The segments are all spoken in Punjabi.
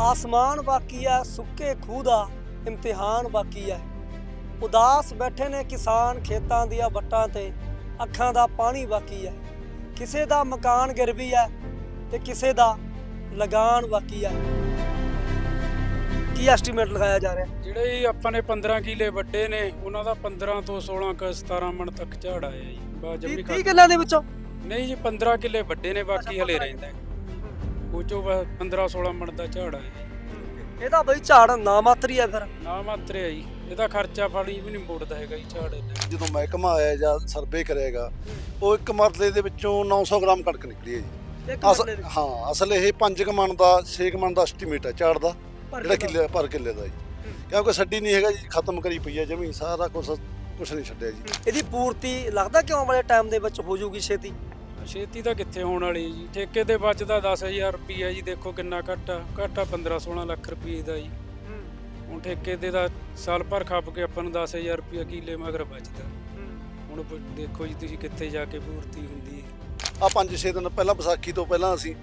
ਆਸਮਾਨ ਬਾਕੀ ਹੈ ਸੁੱਕੇ ਖੂਹ ਦਾ ਇਮਤਿਹਾਨ ਬਾਕੀ ਹੈ ਉਦਾਸ ਬੈਠੇ ਨੇ ਕਿਸਾਨ ਖੇਤਾਂ ਦੀਆਂ ਵੱਟਾਂ ਤੇ ਅੱਖਾਂ ਦਾ ਪਾਣੀ ਬਾਕੀ ਹੈ ਕਿਸੇ ਦਾ ਮਕਾਨ ਗਿਰ ਵੀ ਹੈ ਤੇ ਕਿਸੇ ਦਾ ਲਗਾਨ ਬਾਕੀ ਹੈ ਕੀ ਐਸਟੀਮੇਟ ਲਗਾਇਆ ਜਾ ਰਿਹਾ? ਜਿਹੜੇ ਆਪਾਂ ਨੇ 15 ਕਿਲੇ ਵੱਡੇ ਨੇ ਉਹਨਾਂ ਦਾ 15 ਤੋਂ 16 ਕ 17 ਮਣ ਤੱਕ ਝਾੜ ਆਇਆ ਜੀ। ਬਾ ਜੰਮੀ 30 ਕਿੱਲਿਆਂ ਦੇ ਵਿੱਚੋਂ? ਨਹੀਂ ਜੀ 15 ਕਿਲੇ ਵੱਡੇ ਨੇ ਬਾਕੀ ਹਲੇ 15 ਰਹਿੰਦਾ। ਉਹ ਚੋਂ 15 16 ਮਣ ਦਾ ਝਾੜ ਆਇਆ ਜੀ ਇਹਦਾ ਬਈ ਝਾੜ ਨਾ ਮਾਤਰੀ ਹੈ ਫਿਰ। ਨਾ ਮਾਤਰੇ ਆ ਜੀ। ਇਹਦਾ ਖਰਚਾ ਪਾਣੀ ਵੀ ਨਹੀਂ ਮੋੜਦਾ ਹੈਗਾ ਜੀ ਝਾੜ ਜਦੋਂ ਮਹਿਕਮਾ ਆਇਆ ਜਾਂ ਸਰਵੇ ਕਰੇਗਾ ਉਹ ਇੱਕ ਮਰਲੇ ਦੇ ਵਿੱਚੋਂ 900 ਗ੍ਰਾਮ ਕਣਕ ਨਿਕਲੀ ਹੈ ਜੀ। ਇੱਕ ਅਸ- ਮਰਲੇ ਦੇ ਹਾਂ ਅਸਲ ਇਹ 5 ਕਮਣ ਦਾ 6 ਕਮਣ ਦਾ ਐਸਟੀਮੇਟ ਹੈ ਝਾੜ ਦਾ ਜਿਹੜਾ ਕਿੱਲੋ। ਪਰ ਕਿੱਲੇ ਦਾ ਜੀ। ਕਿਉਂਕਿ ਛੱਡੀ ਨਹੀਂ ਹੈਗਾ ਜੀ ਖਤਮ ਕਰੀ ਪਈ ਹੈ ਜਮੀ ਸਾਰਾ ਕੁਝ ਕੁਝ ਨਹੀਂ ਛੱਡਿਆ ਜੀ। ਇਹਦੀ ਪੂਰਤੀ ਲੱਗਦਾ ਕਿ ਆਉਣ ਵਾਲੇ ਟਾਈਮ ਦੇ ਵਿੱਚ ਹੋ ਜਾਊਗੀ ਛੇਤੀ? ਛੇਤੀ ਤਾਂ ਕਿੱਥੇ ਹੋਣ ਵਾਲੀ ਹੈ ਜੀ? ਠੇਕੇ ਤੇ ਬਚਦਾ 10000 ਰੁਪਈਆ ਜੀ ਦੇਖੋ ਕਿੰਨਾ ਘੱਟ ਆ। ਘੱਟ ਆ 15 16 ਲੱਖ ਰੁਪਏ ਦਾ ਜੀ। ਹੁਣ ਠੇਕੇ ਦੇ ਦਾ ਸਾਲ ਭਰ ਖੱਪ ਕੇ ਆਪਾਂ ਨੂੰ 10000 ਰੁਪਈਆ ਕਿੱਲੇ ਮਗਰ ਬਚਦਾ। ਹੁਣ ਦੇਖੋ ਜੀ ਤੁਸੀਂ ਕਿੱਥੇ ਜਾ ਕੇ ਪੂਰਤੀ ਹੁੰਦੀ ਹੈ। ਆ 5-6 ਦਿਨ ਪਹਿਲਾਂ ਵਿਸਾਖੀ ਤੋਂ ਪਹਿਲਾਂ ਅਸੀਂ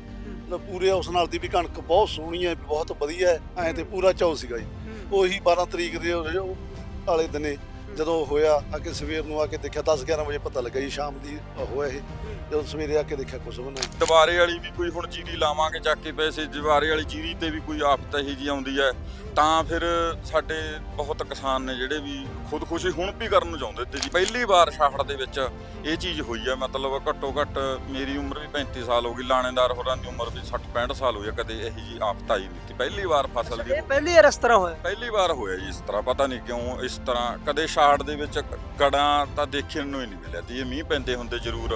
ਪੂਰੇ ਉਸ ਨਾਲ ਦੀ ਵੀ ਕਣਕ ਬਹੁਤ ਸੋਹਣੀ ਹੈ ਬਹੁਤ ਵਧੀਆ ਹੈ। ਐਂ ਤੇ ਪੂਰਾ ਚੌ ਸੀਗਾ ਜੀ। ਉਹੀ 12 ਤਰੀਕ ਦੇ ਵਾਲੇ ਦਿਨੇ ਜਦੋਂ ਹੋਇਆ ਆ ਕੇ ਸਵੇਰ ਨੂੰ ਆ ਕੇ ਦੇਖਿਆ 10 11 ਵਜੇ ਪਤਾ ਲੱਗਾ ਜੀ ਸ਼ਾਮ ਦੀ ਹੋਇਆ ਇਹ। ਜਦੋਂ ਸਵੇਰੇ ਆ ਕੇ ਦੇਖਿਆ ਕੁਝ ਵੀ ਨਹੀਂ। ਦੁਬਾਰੇ ਵਾਲੀ ਵੀ ਕੋਈ ਹੁਣ ਜੀਰੀ ਲਾਵਾਂਗੇ ਚੱਕ ਕੇ ਪੈਸੇ ਦੁਬਾਰੇ ਵਾਲੀ ਜੀਰੀ ਤੇ ਵੀ ਕੋਈ ਆਫਤ ਇਹੀ ਜੀ ਆਉਂਦੀ ਹੈ। ਤਾਂ ਫਿਰ ਸਾਡੇ ਬਹੁਤ ਕਿਸਾਨ ਨੇ ਜਿਹੜੇ ਵੀ ਖੁਦਕੁਸ਼ੀ ਹੁਣ ਵੀ ਕਰਨ ਨੂੰ ਚਾਹੁੰਦੇ ਤੇ ਜੀ। ਪਹਿਲੀ ਵਾਰ ਛਾਫੜ ਦੇ ਵਿੱਚ ਇਹ ਚੀਜ਼ ਹੋਈ ਹੈ ਮਤਲਬ ਘੱਟੋ ਘੱਟ ਮੇਰੀ ਉਮਰ ਵੀ 35 ਸਾਲ ਹੋ ਗਈ ਲਾਣੇਦਾਰ ਹੋਰਾਂ ਦੀ ਉਮਰ ਵੀ 60 65 ਸਾਲ ਹੋਈ ਹੈ ਕਦੇ ਇਹੀ ਜੀ ਆਫਤ ਆਈ ਨਹੀਂ ਸੀ। ਪਹਿਲੀ ਵਾਰ ਫਸਲ ਦੀ ਇਹ ਪਹਿਲੀ ਵਾਰ ਇਸ ਤਰ੍ਹਾਂ ਹੋਇਆ? ਪਹਿਲੀ ਵਾਰ ਹੋਇਆ ਜੀ ਇਸ ਤਰ੍ਹਾਂ ਪਤਾ ਨਹੀਂ ਕਿਉਂ ਇਸ ਤਰ੍ਹਾਂ ਕਦੇ ਛਾੜ ਦੇ ਵਿੱਚ ਗੜਾਂ ਤਾਂ ਦੇਖਣ ਨੂੰ ਹੀ ਨਹੀਂ ਮਿਲਿਆ। ਤੇ ਇਹ ਮੀਂਹ ਪੈਂਦੇ ਹੁੰਦੇ ਜ਼ਰੂਰ।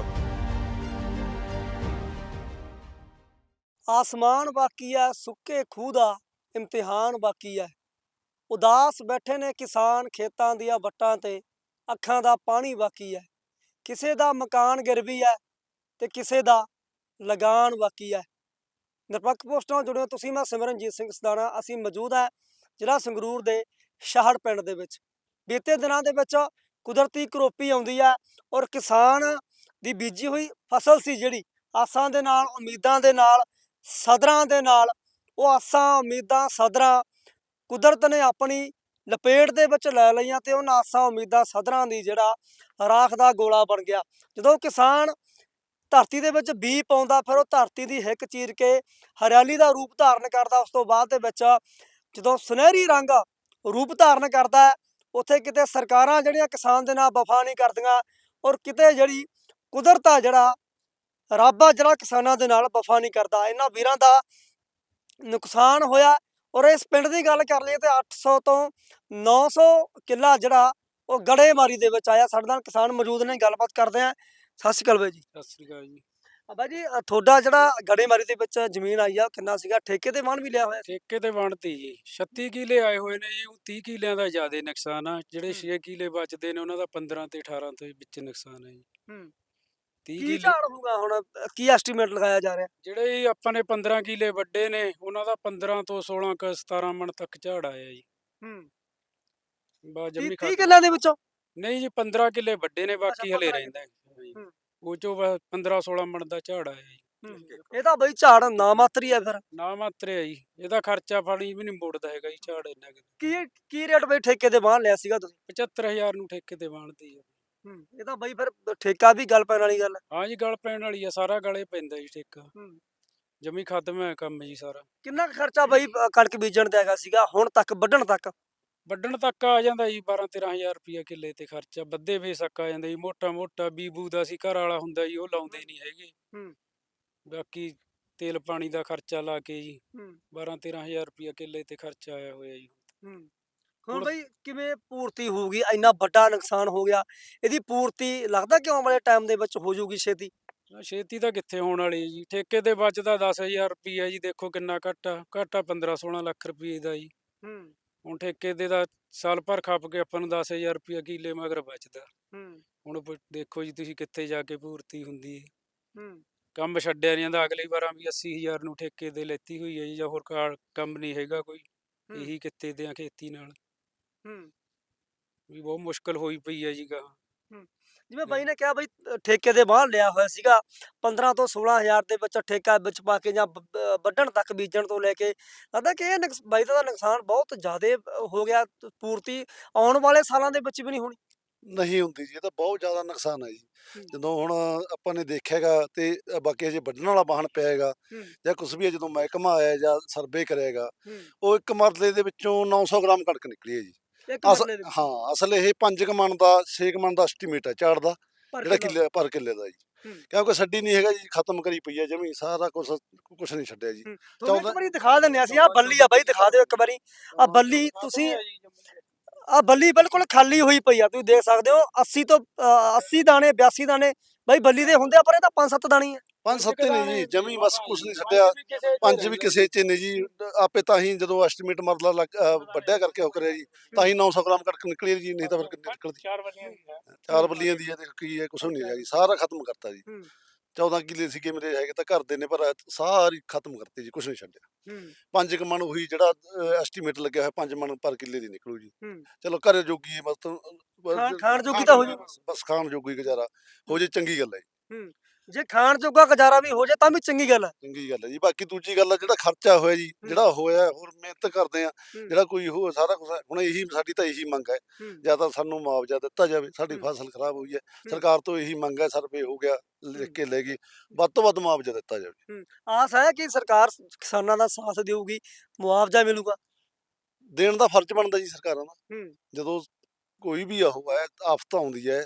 ਆਸਮਾਨ ਬਾਕੀ ਹੈ ਸੁੱਕੇ ਖੂਹ ਦਾ ਇਮਤਿਹਾਨ ਬਾਕੀ ਹੈ ਉਦਾਸ ਬੈਠੇ ਨੇ ਕਿਸਾਨ ਖੇਤਾਂ ਦੀਆਂ ਵੱਟਾਂ ਤੇ, ਅੱਖਾਂ ਦਾ ਪਾਣੀ ਬਾਕੀ ਹੈ ਕਿਸੇ ਦਾ ਮਕਾਨ ਗਿਰਵੀ ਹੈ ਤੇ ਕਿਸੇ ਦਾ ਲਗਾਨ ਬਾਕੀ ਹੈ ਨਿਰਪੱਖ ਪੋਸਟ ਨਾਲ ਜੁੜਿਓ ਤੁਸੀਂ, ਮੈਂ ਸਿਮਰਨਜੀਤ ਸਿੰਘ ਸਦਾਣਾ। ਅਸੀਂ ਮੌਜੂਦ ਹੈ ਜ਼ਿਲ੍ਹਾ ਸੰਗਰੂਰ ਦੇ ਸ਼ਾਹੜ ਪਿੰਡ ਦੇ ਵਿੱਚ। ਬੀਤੇ ਦਿਨਾਂ ਦੇ ਵਿੱਚ ਕੁਦਰਤੀ ਕਰੋਪੀ ਆਉਂਦੀ ਹੈ ਔਰ ਕਿਸਾਨ ਦੀ ਬੀਜੀ ਹੋਈ ਫਸਲ ਸੀ ਜਿਹੜੀ, ਆਸਾਂ ਦੇ ਨਾਲ, ਉਮੀਦਾਂ ਦੇ ਨਾਲ, ਸਦਰਾਂ ਦੇ ਨਾਲ, ਉਹ ਆਸਾਂ, ਉਮੀਦਾਂ, ਸਦਰਾਂ ਕੁਦਰਤ ਨੇ ਆਪਣੀ ਲਪੇਟ ਦੇ ਵਿੱਚ ਲੈ ਲਈਆਂ ਤੇ ਉਹਨਾਂ ਆਸਾਂ, ਉਮੀਦਾਂ, ਸਦਰਾਂ ਦੀ ਜਿਹੜਾ ਰਾਖ ਦਾ ਗੋਲਾ ਬਣ ਗਿਆ। ਜਦੋਂ ਕਿਸਾਨ ਧਰਤੀ ਦੇ ਵਿੱਚ ਬੀ ਪਾਉਂਦਾ, ਫਿਰ ਉਹ ਧਰਤੀ ਦੀ ਹਿੱਕ ਚੀਰ ਕੇ ਹਰਿਆਲੀ ਦਾ ਰੂਪ ਧਾਰਨ ਕਰਦਾ। ਉਸ ਤੋਂ ਬਾਅਦ ਦੇ ਵਿੱਚ ਜਦੋਂ ਸੁਨਹਿਰੀ ਰੰਗ ਰੂਪ ਧਾਰਨ ਕਰਦਾ ਉੱਥੇ ਕਿਤੇ ਸਰਕਾਰਾਂ ਜਿਹੜੀਆਂ ਕਿਸਾਨ ਦੇ ਨਾਲ ਵਫਾ ਨਹੀਂ ਕਰਦੀਆਂ ਔਰ ਕਿਤੇ ਜਿਹੜੀ ਕੁਦਰਤ ਆ ਜਿਹੜਾ, ਰੱਬ ਆ ਜਿਹੜਾ ਕਿਸਾਨਾਂ ਦੇ ਨਾਲ ਵਫਾ ਨਹੀਂ ਕਰਦਾ। ਇਹਨਾਂ ਵੀਰਾਂ ਦਾ ਨੁਕਸਾਨ ਹੋਇਆ ਔਰ ਇਸ ਪਿੰਡ ਦੀ ਗੱਲ ਕਰ ਲਈਏ ਤੇ 800 ਤੋਂ 900 ਕਿੱਲਾ ਜਿਹੜਾ ਉਹ ਗੜੇਮਾਰੀ ਦੇ ਵਿੱਚ ਆਇਆ। ਸਾਡੇ ਨਾਲ ਕਿਸਾਨ ਮੌਜੂਦ ਨੇ, ਗੱਲਬਾਤ ਕਰਦੇ ਆ ਸਤਿ ਸ਼੍ਰੀ ਅਕਾਲ ਬਾਈ ਜੀ। ਸਤਿ ਸ੍ਰੀ ਅਕਾਲ ਜੀ। ਬਾਈ ਜੀ ਅ, ਤੁਹਾਡਾ ਜਿਹੜਾ ਗੜੇਮਾਰੀ ਦੇ ਵਿੱਚ ਜ਼ਮੀਨ ਆਈ ਆ ਉਹ ਕਿੰਨਾ ਸੀਗਾ? ਠੇਕੇ ਤੇ ਵਾਹਨ ਵੀ ਲਿਆ ਹੋਇਆ? ਸੀ ਠੇਕੇ ਤੇ ਵੰਡਤੀ ਜੀ। 36 ਕਿਲੇ ਆਏ ਹੋਏ ਨੇ ਜੀ ਉਹ 30 ਕਿਲਿਆਂ ਦਾ ਜ਼ਿਆਦਾ ਨੁਕਸਾਨ ਆ। ਜਿਹੜੇ 6 ਕਿਲੇ ਬਚਦੇ ਨੇ ਉਹਨਾਂ ਦਾ 15 ਤੇ 18 ਦੇ ਵਿੱਚ ਨੁਕਸਾਨ ਹੈ ਜੀ। ਹੂੰ। 30 ਕੀ ਕਿਲੇ ਝਾੜ ਹੋਊਗਾ ਹੁਣ? ਅ, ਕੀ ਐਸਟੀਮੇਟ ਲਗਾਇਆ ਜਾ ਰਿਹਾ? ਜਿਹੜੇ ਜੀ ਆਪਾਂ ਨੇ 15 ਕਿਲੇ ਵੱਡੇ ਨੇ ਉਹਨਾਂ ਦਾ 15 ਤੋਂ 16 ਕ 17 ਮਣ ਤੱਕ ਝਾੜ ਆਇਆ ਜੀ। ਹੂੰ। ਬਾ ਜੰਮੀ 30 ਖਾ ਕਿੱਲਿਆਂ ਦੇ ਵਿੱਚੋਂ? ਨਹੀਂ ਜੀ 15 ਕਿਲੇ ਵੱਡੇ ਨੇ ਬਾਕੀ ਹਲੇ 15 ਰਹਿੰਦਾ। ਹੂੰ। ਉਹ ਚੋਂ 15 16 ਮਣ ਦਾ ਝਾੜ ਆਇਆ ਜੀ। ਇਹ ਤਾਂ ਬਈ ਝਾੜ ਨਾ ਮਾਤਰੀ ਹੈ ਫਿਰ। ਨਾ ਮਾਤਰੇ ਆ ਜੀ। ਇਹਦਾ ਖਰਚਾ ਪਾਣੀ ਵੀ ਨਹੀਂ ਮੋੜਦਾ ਹੈਗਾ ਜੀ ਝਾੜ ਇੰਨਾ ਕੁ। ਕੀ ਕੀ ਰੇਟ ਬਈ ਠੇਕੇ ਤੇ ਵਾਹਨ ਲਿਆ ਸੀਗਾ ਤੁਸੀਂ? 75000 ਨੂੰ ਠੇਕੇ ਤੇ ਆ ਹੂੰ ਇਹ ਤਾਂ ਬਈ ਫਿਰ ਠੇਕਾ ਵੀ ਗੱਲ ਪੈਣ ਵਾਲੀ ਗੱਲ ਹੈ ਜੀ ਗਲ ਪੈਣ ਵਾਲੀ ਆ ਸਾਰਾ ਗਲੇ ਪੈਂਦਾ ਜੀ ਠੇਕਾ। ਜਮੀ ਖਤਮ ਹੈ ਕੰਮ ਜੀ ਸਾਰਾ। ਕਿੰਨਾ ਖਰਚਾ ਬਈ ਕਣਕ ਬੀਜਣ ਤੇ ਹੈਗਾ ਸੀਗਾ ਹੁਣ ਤੱਕ ਵੱਢਣ ਤੱਕ? ਵੱਢਣ ਤੱਕ ਆ ਜਾਂਦਾ ਜੀ 12 13000 ਰੁਪਿਆ ਕਿੱਲੇ ਤੇ ਖਰਚਾ ਬੱਦੇ ਬੇਸਕ ਆ ਜਾਂਦਾ ਜੀ ਮੋਟਾ ਮੋਟਾ ਬੀਬੂ ਦਾ ਸੀ ਘਰ ਵਾਲਾ ਹੁੰਦਾ ਜੀ ਉਹ ਲਾਉਂਦੇ ਨਹੀਂ ਹੈਗੇ। ਹੂੰ। ਬਾਕੀ ਤੇਲ ਪਾਣੀ ਦਾ ਖਰਚਾ ਲਾ ਕੇ ਜੀ ਹੂੰ। 12 13000 ਰੁਪਿਆ ਕਿੱਲੇ ਤੇ ਖਰਚਾ ਆਇਆ ਹੋਇਆ ਜੀ। ਹੂੰ। ਹੁਣ ਬਈ ਕਿਵੇਂ ਪੂਰਤੀ ਹੋਊਗੀ? ਇੰਨਾ ਵੱਡਾ ਨੁਕਸਾਨ ਹੋ ਗਿਆ ਇਹਦੀ ਪੂਰਤੀ ਲੱਗਦਾ ਕਿ ਆਉਣ ਵਾਲੇ ਟਾਈਮ ਦੇ ਵਿੱਚ ਹੋ ਜਾਊਗੀ ਛੇਤੀ? ਛੇਤੀ ਤਾਂ ਕਿੱਥੇ ਹੋਣ ਵਾਲੀ ਜੀ? ਠੇਕੇ ਤੇ ਬਚਦਾ 10000 ਰੁਪਿਆ ਜੀ ਦੇਖੋ ਕਿੰਨਾ ਘੱਟ ਘੱਟ ਆ 15 16 ਲੱਖ ਰੁਪਏ ਦਾ ਜੀ। ਹੂੰ। ਹੁਣ ਠੇਕੇ ਦੇ ਦਾ ਸਾਲ ਭਰ ਖੱਪ ਕੇ ਆਪਾਂ ਨੂੰ 10000 ਰੁਪਿਆ ਕਿੱਲੇ ਮਗਰ ਬਚਦਾ। ਹੂੰ। ਹੁਣ ਪ- ਦੇਖੋ ਜੀ ਤੁਸੀਂ ਕਿੱਥੇ ਜਾ ਕੇ ਪੂਰਤੀ ਹੁੰਦੀ ਹੈ। ਹੂੰ। ਕੰਮ ਛੱਡਿਆ ਨਹੀਂ ਜਾਂਦਾ ਅਗਲੀ ਵਾਰਾਂ ਵੀ 80000 ਨੂੰ ਠੇਕੇ ਦੇ ਲੈਤੀ ਹੋਈ ਹੈ ਜੀ ਜਾਂ ਹੋਰ ਕਾਰ ਕੰਮ ਨਹੀਂ ਹੈਗਾ ਕੋਈ। ਹੂੰ। ਇਹੀ ਕਿੱਤੇ ਦੇ ਆ ਖੇਤੀ ਨਾਲ। ਹੂੰ। ਵੀ ਬਹੁਤ ਮੁਸ਼ਕਲ ਹੋਈ ਪਈ ਹੈ ਜੀ ਗਾ ਜਿਵੇਂ ਬਾਈ ਨੇ ਕਿਹਾ ਬਈ ਠੇਕੇ ਦੇ ਬਾਹਰ ਲਿਆ ਹੋਇਆ ਸੀਗਾ 15 ਤੋਂ 16000 ਦੇ ਵਿੱਚ ਠੇਕਾ ਵਿੱਚ ਪਾ ਕੇ ਜਾਂ ਵੱਢਣ ਤੱਕ ਬੀਜਣ ਤੋਂ ਲੈ ਕੇ ਲੱਗਦਾ ਕਿ ਇਹ ਬਾਈ ਦਾ ਨੁਕਸਾਨ ਬਹੁਤ ਜ਼ਿਆਦਾ ਹੋ ਗਿਆ ਪੂਰਤੀ ਆਉਣ ਵਾਲੇ ਸਾਲਾਂ ਦੇ ਵਿੱਚ ਵੀ ਨਹੀਂ ਹੋਣੀ ਨਹੀਂ ਹੁੰਦੀ ਜੀ ਇਹ ਤਾਂ ਬਹੁਤ ਜ਼ਿਆਦਾ ਨੁਕਸਾਨ ਹੈ ਜੀ। ਜਦੋਂ ਹੁਣ ਆਪਾਂ ਨੇ ਦੇਖਿਆਗਾ ਤੇ ਬਾਕੀ ਅਜੇ ਵੱਢਣ ਵਾਲਾ ਵਾਹਨ ਪਿਆਗਾ ਹੂੰ। ਜਾਂ ਕੁਝ ਵੀ ਜਦੋਂ ਮਹਿਕਮਾ ਆਇਆ ਜਾਂ ਸਰਵੇ ਕਰਿਆਗਾ ਹੂੰ। ਉਹ ਇੱਕ ਮਰਲੇ ਦੇ ਵਿੱਚੋਂ 900 ਗ੍ਰਾਮ ਕਣਕ ਨਿਕਲੀ ਹੈ ਜੀ ਇੱਕ ਅਸ- ਮਰਲੇ ਦੇ ਵਿੱਚ ਹਾਂ ਅਸਲ ਇਹ 5 ਕਮਣ ਦਾ 6 ਕਮਣ ਦਾ ਐਸਟੀਮੇਟ ਹੈ ਝਾੜ ਦਾ ਜਿਹੜਾ ਕਿੱਲੇ ਪਰ ਕਿੱਲੇ ਦਾ ਜੀ ਹੂੰ। ਕਿਉਂਕਿ ਛੱਡੀ ਨਹੀਂ ਹੈਗਾ ਜੀ ਖਤਮ ਕਰੀ ਪਈ ਹੈ ਜਮੀ ਸਾਰਾ ਕੁਝ ਕੁਝ ਨਹੀਂ ਛੱਡਿਆ ਜੀ। ਤੁਹਾਨੂੰ ਇੱਕ ਚੌਦਾਂ- ਵਾਰੀ ਦਿਖਾ ਦਿੰਨੇ ਆ ਅਸੀਂ ਆ ਬੱਲੀ ਆ ਬਾਈ ਦਿਖਾ ਦਿਓ ਇੱਕ ਵਾਰੀ ਆ ਬੱਲੀ ਤੁਸੀਂ ਆ ਬੱਲੀ ਬਿਲਕੁਲ ਖਾਲੀ ਹੋਈ ਪਈ ਆ ਤੁਸੀਂ ਦੇਖ ਸਕਦੇ ਹੋ 80 ਤੋਂ ਅ, 80 ਦਾਣੇ 82 ਦਾਣੇ ਬਾਈ ਬੱਲੀ ਦੇ ਹੁੰਦੇ ਆ ਪਰ ਇਹ ਤਾਂ 5-7 ਦਾਣੇ ਹੀ ਆ। ਪੰਜ ਸੱਤੇ ਨੇ ਜੀ ਜਮੀ ਬਸ ਕੁਝ ਨਹੀਂ ਛੱਡਿਆ ਪੰਜ ਵੀ ਕਿਸੇ ਚ ਨੇ ਜੀ ਆਪੇ ਤਾਂ ਹੀ ਜਦੋਂ ਐਸਟੀਮੇਟ ਮਰਲਾ ਵੱਢਿਆ ਕਰਕੇ ਉਹ ਕਰਿਆ ਜੀ ਤਾਂ ਹੀ 900 ਗ੍ਰਾਮ ਕਣਕ ਨਿਕਲੀ ਜੀ ਨਹੀਂ ਤਾਂ ਫਿਰ ਕਿੰਨੀ ਨਿਕਲਦੀ। ਚਾਰ ਬੱਲੀਆਂ ਦੀ ਹੈ। ਚਾਰ ਬੱਲੀਆਂ ਦੀ ਹੈ ਤੇ ਕੀ ਹੈ ਕੁਝ ਨਹੀਂ ਹੈਗਾ ਜੀ ਸਾਰਾ ਖਤਮ ਕਰਤਾ ਜੀ। ਹੂੰ। 14 ਕਿੱਲੇ ਸੀਗੇ ਮੇਰੇ ਹੈਗੇ ਤਾਂ ਘਰ ਦੇ ਨੇ ਪਰ ਸਾਰੀ ਖਤਮ ਕਰਤੀ ਜੀ ਕੁਝ ਨਹੀਂ ਛੱਡਿਆ। ਹੂੰ। ਪੰਜ ਕੁ ਮਣ ਉਹੀ ਜਿਹੜਾ ਐਸਟੀਮੇਟ ਲੱਗਿਆ ਹੋਇਆ ਪੰਜ ਮਣ ਪਰ ਕਿੱਲੇ ਦੀ ਨਿਕਲੂ ਜੀ। ਹੂੰ। ਚਲੋ ਘਰੇ ਜੋਗੀ ਹੈ, ਬਸ ਖਾਣ- ਜੋਗੀ ਤਾਂ ਹੋ ਜੂ। ਬਸ ਖਾਣ ਜੋਗੀ ਗੁਜ਼ਾਰਾ ਹੋ ਜੇ ਚੰਗੀ ਗੱਲ ਹੈ ਜੀ, ਜੇ ਖਾਣ ਜੋਗਾ ਗੁਜ਼ਾਰਾ ਵੀ ਹੋ ਜਾਏ ਤਾਂ ਵੀ ਚੰਗੀ ਗੱਲ ਹੈ। ਚੰਗੀ ਗੱਲ ਹੈ ਜੀ ਬਾਕੀ ਦੂਜੀ ਗੱਲ ਆ ਜਿਹੜਾ ਖਰਚਾ ਹੋਇਆ ਜੀ ਜਿਹੜਾ ਹੋਇਆ ਹੋਰ ਮਿਹਨਤ ਕਰਦੇ ਆ ਹੂੰ। ਜਿਹੜਾ ਕੋਈ ਹੋ ਸਾਰਾ ਕੁਝ ਹੁਣ ਇਹੀ ਸਾਡੀ ਤਾਂ ਇਹੀ ਮੰਗ ਹੈ ਹੂੰ। ਜਾਂ ਤਾਂ ਸਾਨੂੰ ਮੁਆਵਜ਼ਾ ਦਿੱਤਾ ਜਾਵੇ ਸਾਡੀ ਹੂੰ। ਫਸਲ ਖਰਾਬ ਹੋਈ ਹੈ ਸਰਕਾਰ ਤੋਂ ਇਹੀ ਮੰਗ ਹੈ ਸਰਵੇ ਹੋ ਗਿਆ ਲਿਖ ਕੇ ਲੈ ਗਈ ਵੱਧ ਤੋਂ ਵੱਧ ਮੁਆਵਜ਼ਾ ਦਿੱਤਾ ਜਾਵੇ। ਆਸ ਹੈ ਕਿ ਸਰਕਾਰ ਕਿਸਾਨਾਂ ਦਾ ਸਾਥ ਦੇਊਗੀ ਮੁਆਵਜ਼ਾ ਮਿਲੂਗਾ। ਦੇਣ ਦਾ ਫਰਜ਼ ਬਣਦਾ ਜੀ ਸਰਕਾਰਾਂ ਦਾ। ਹੂੰ। ਜਦੋਂ ਕੋਈ ਵੀ ਉਹ ਹੈ ਆਫਤ ਆਉਂਦੀ ਹੈ।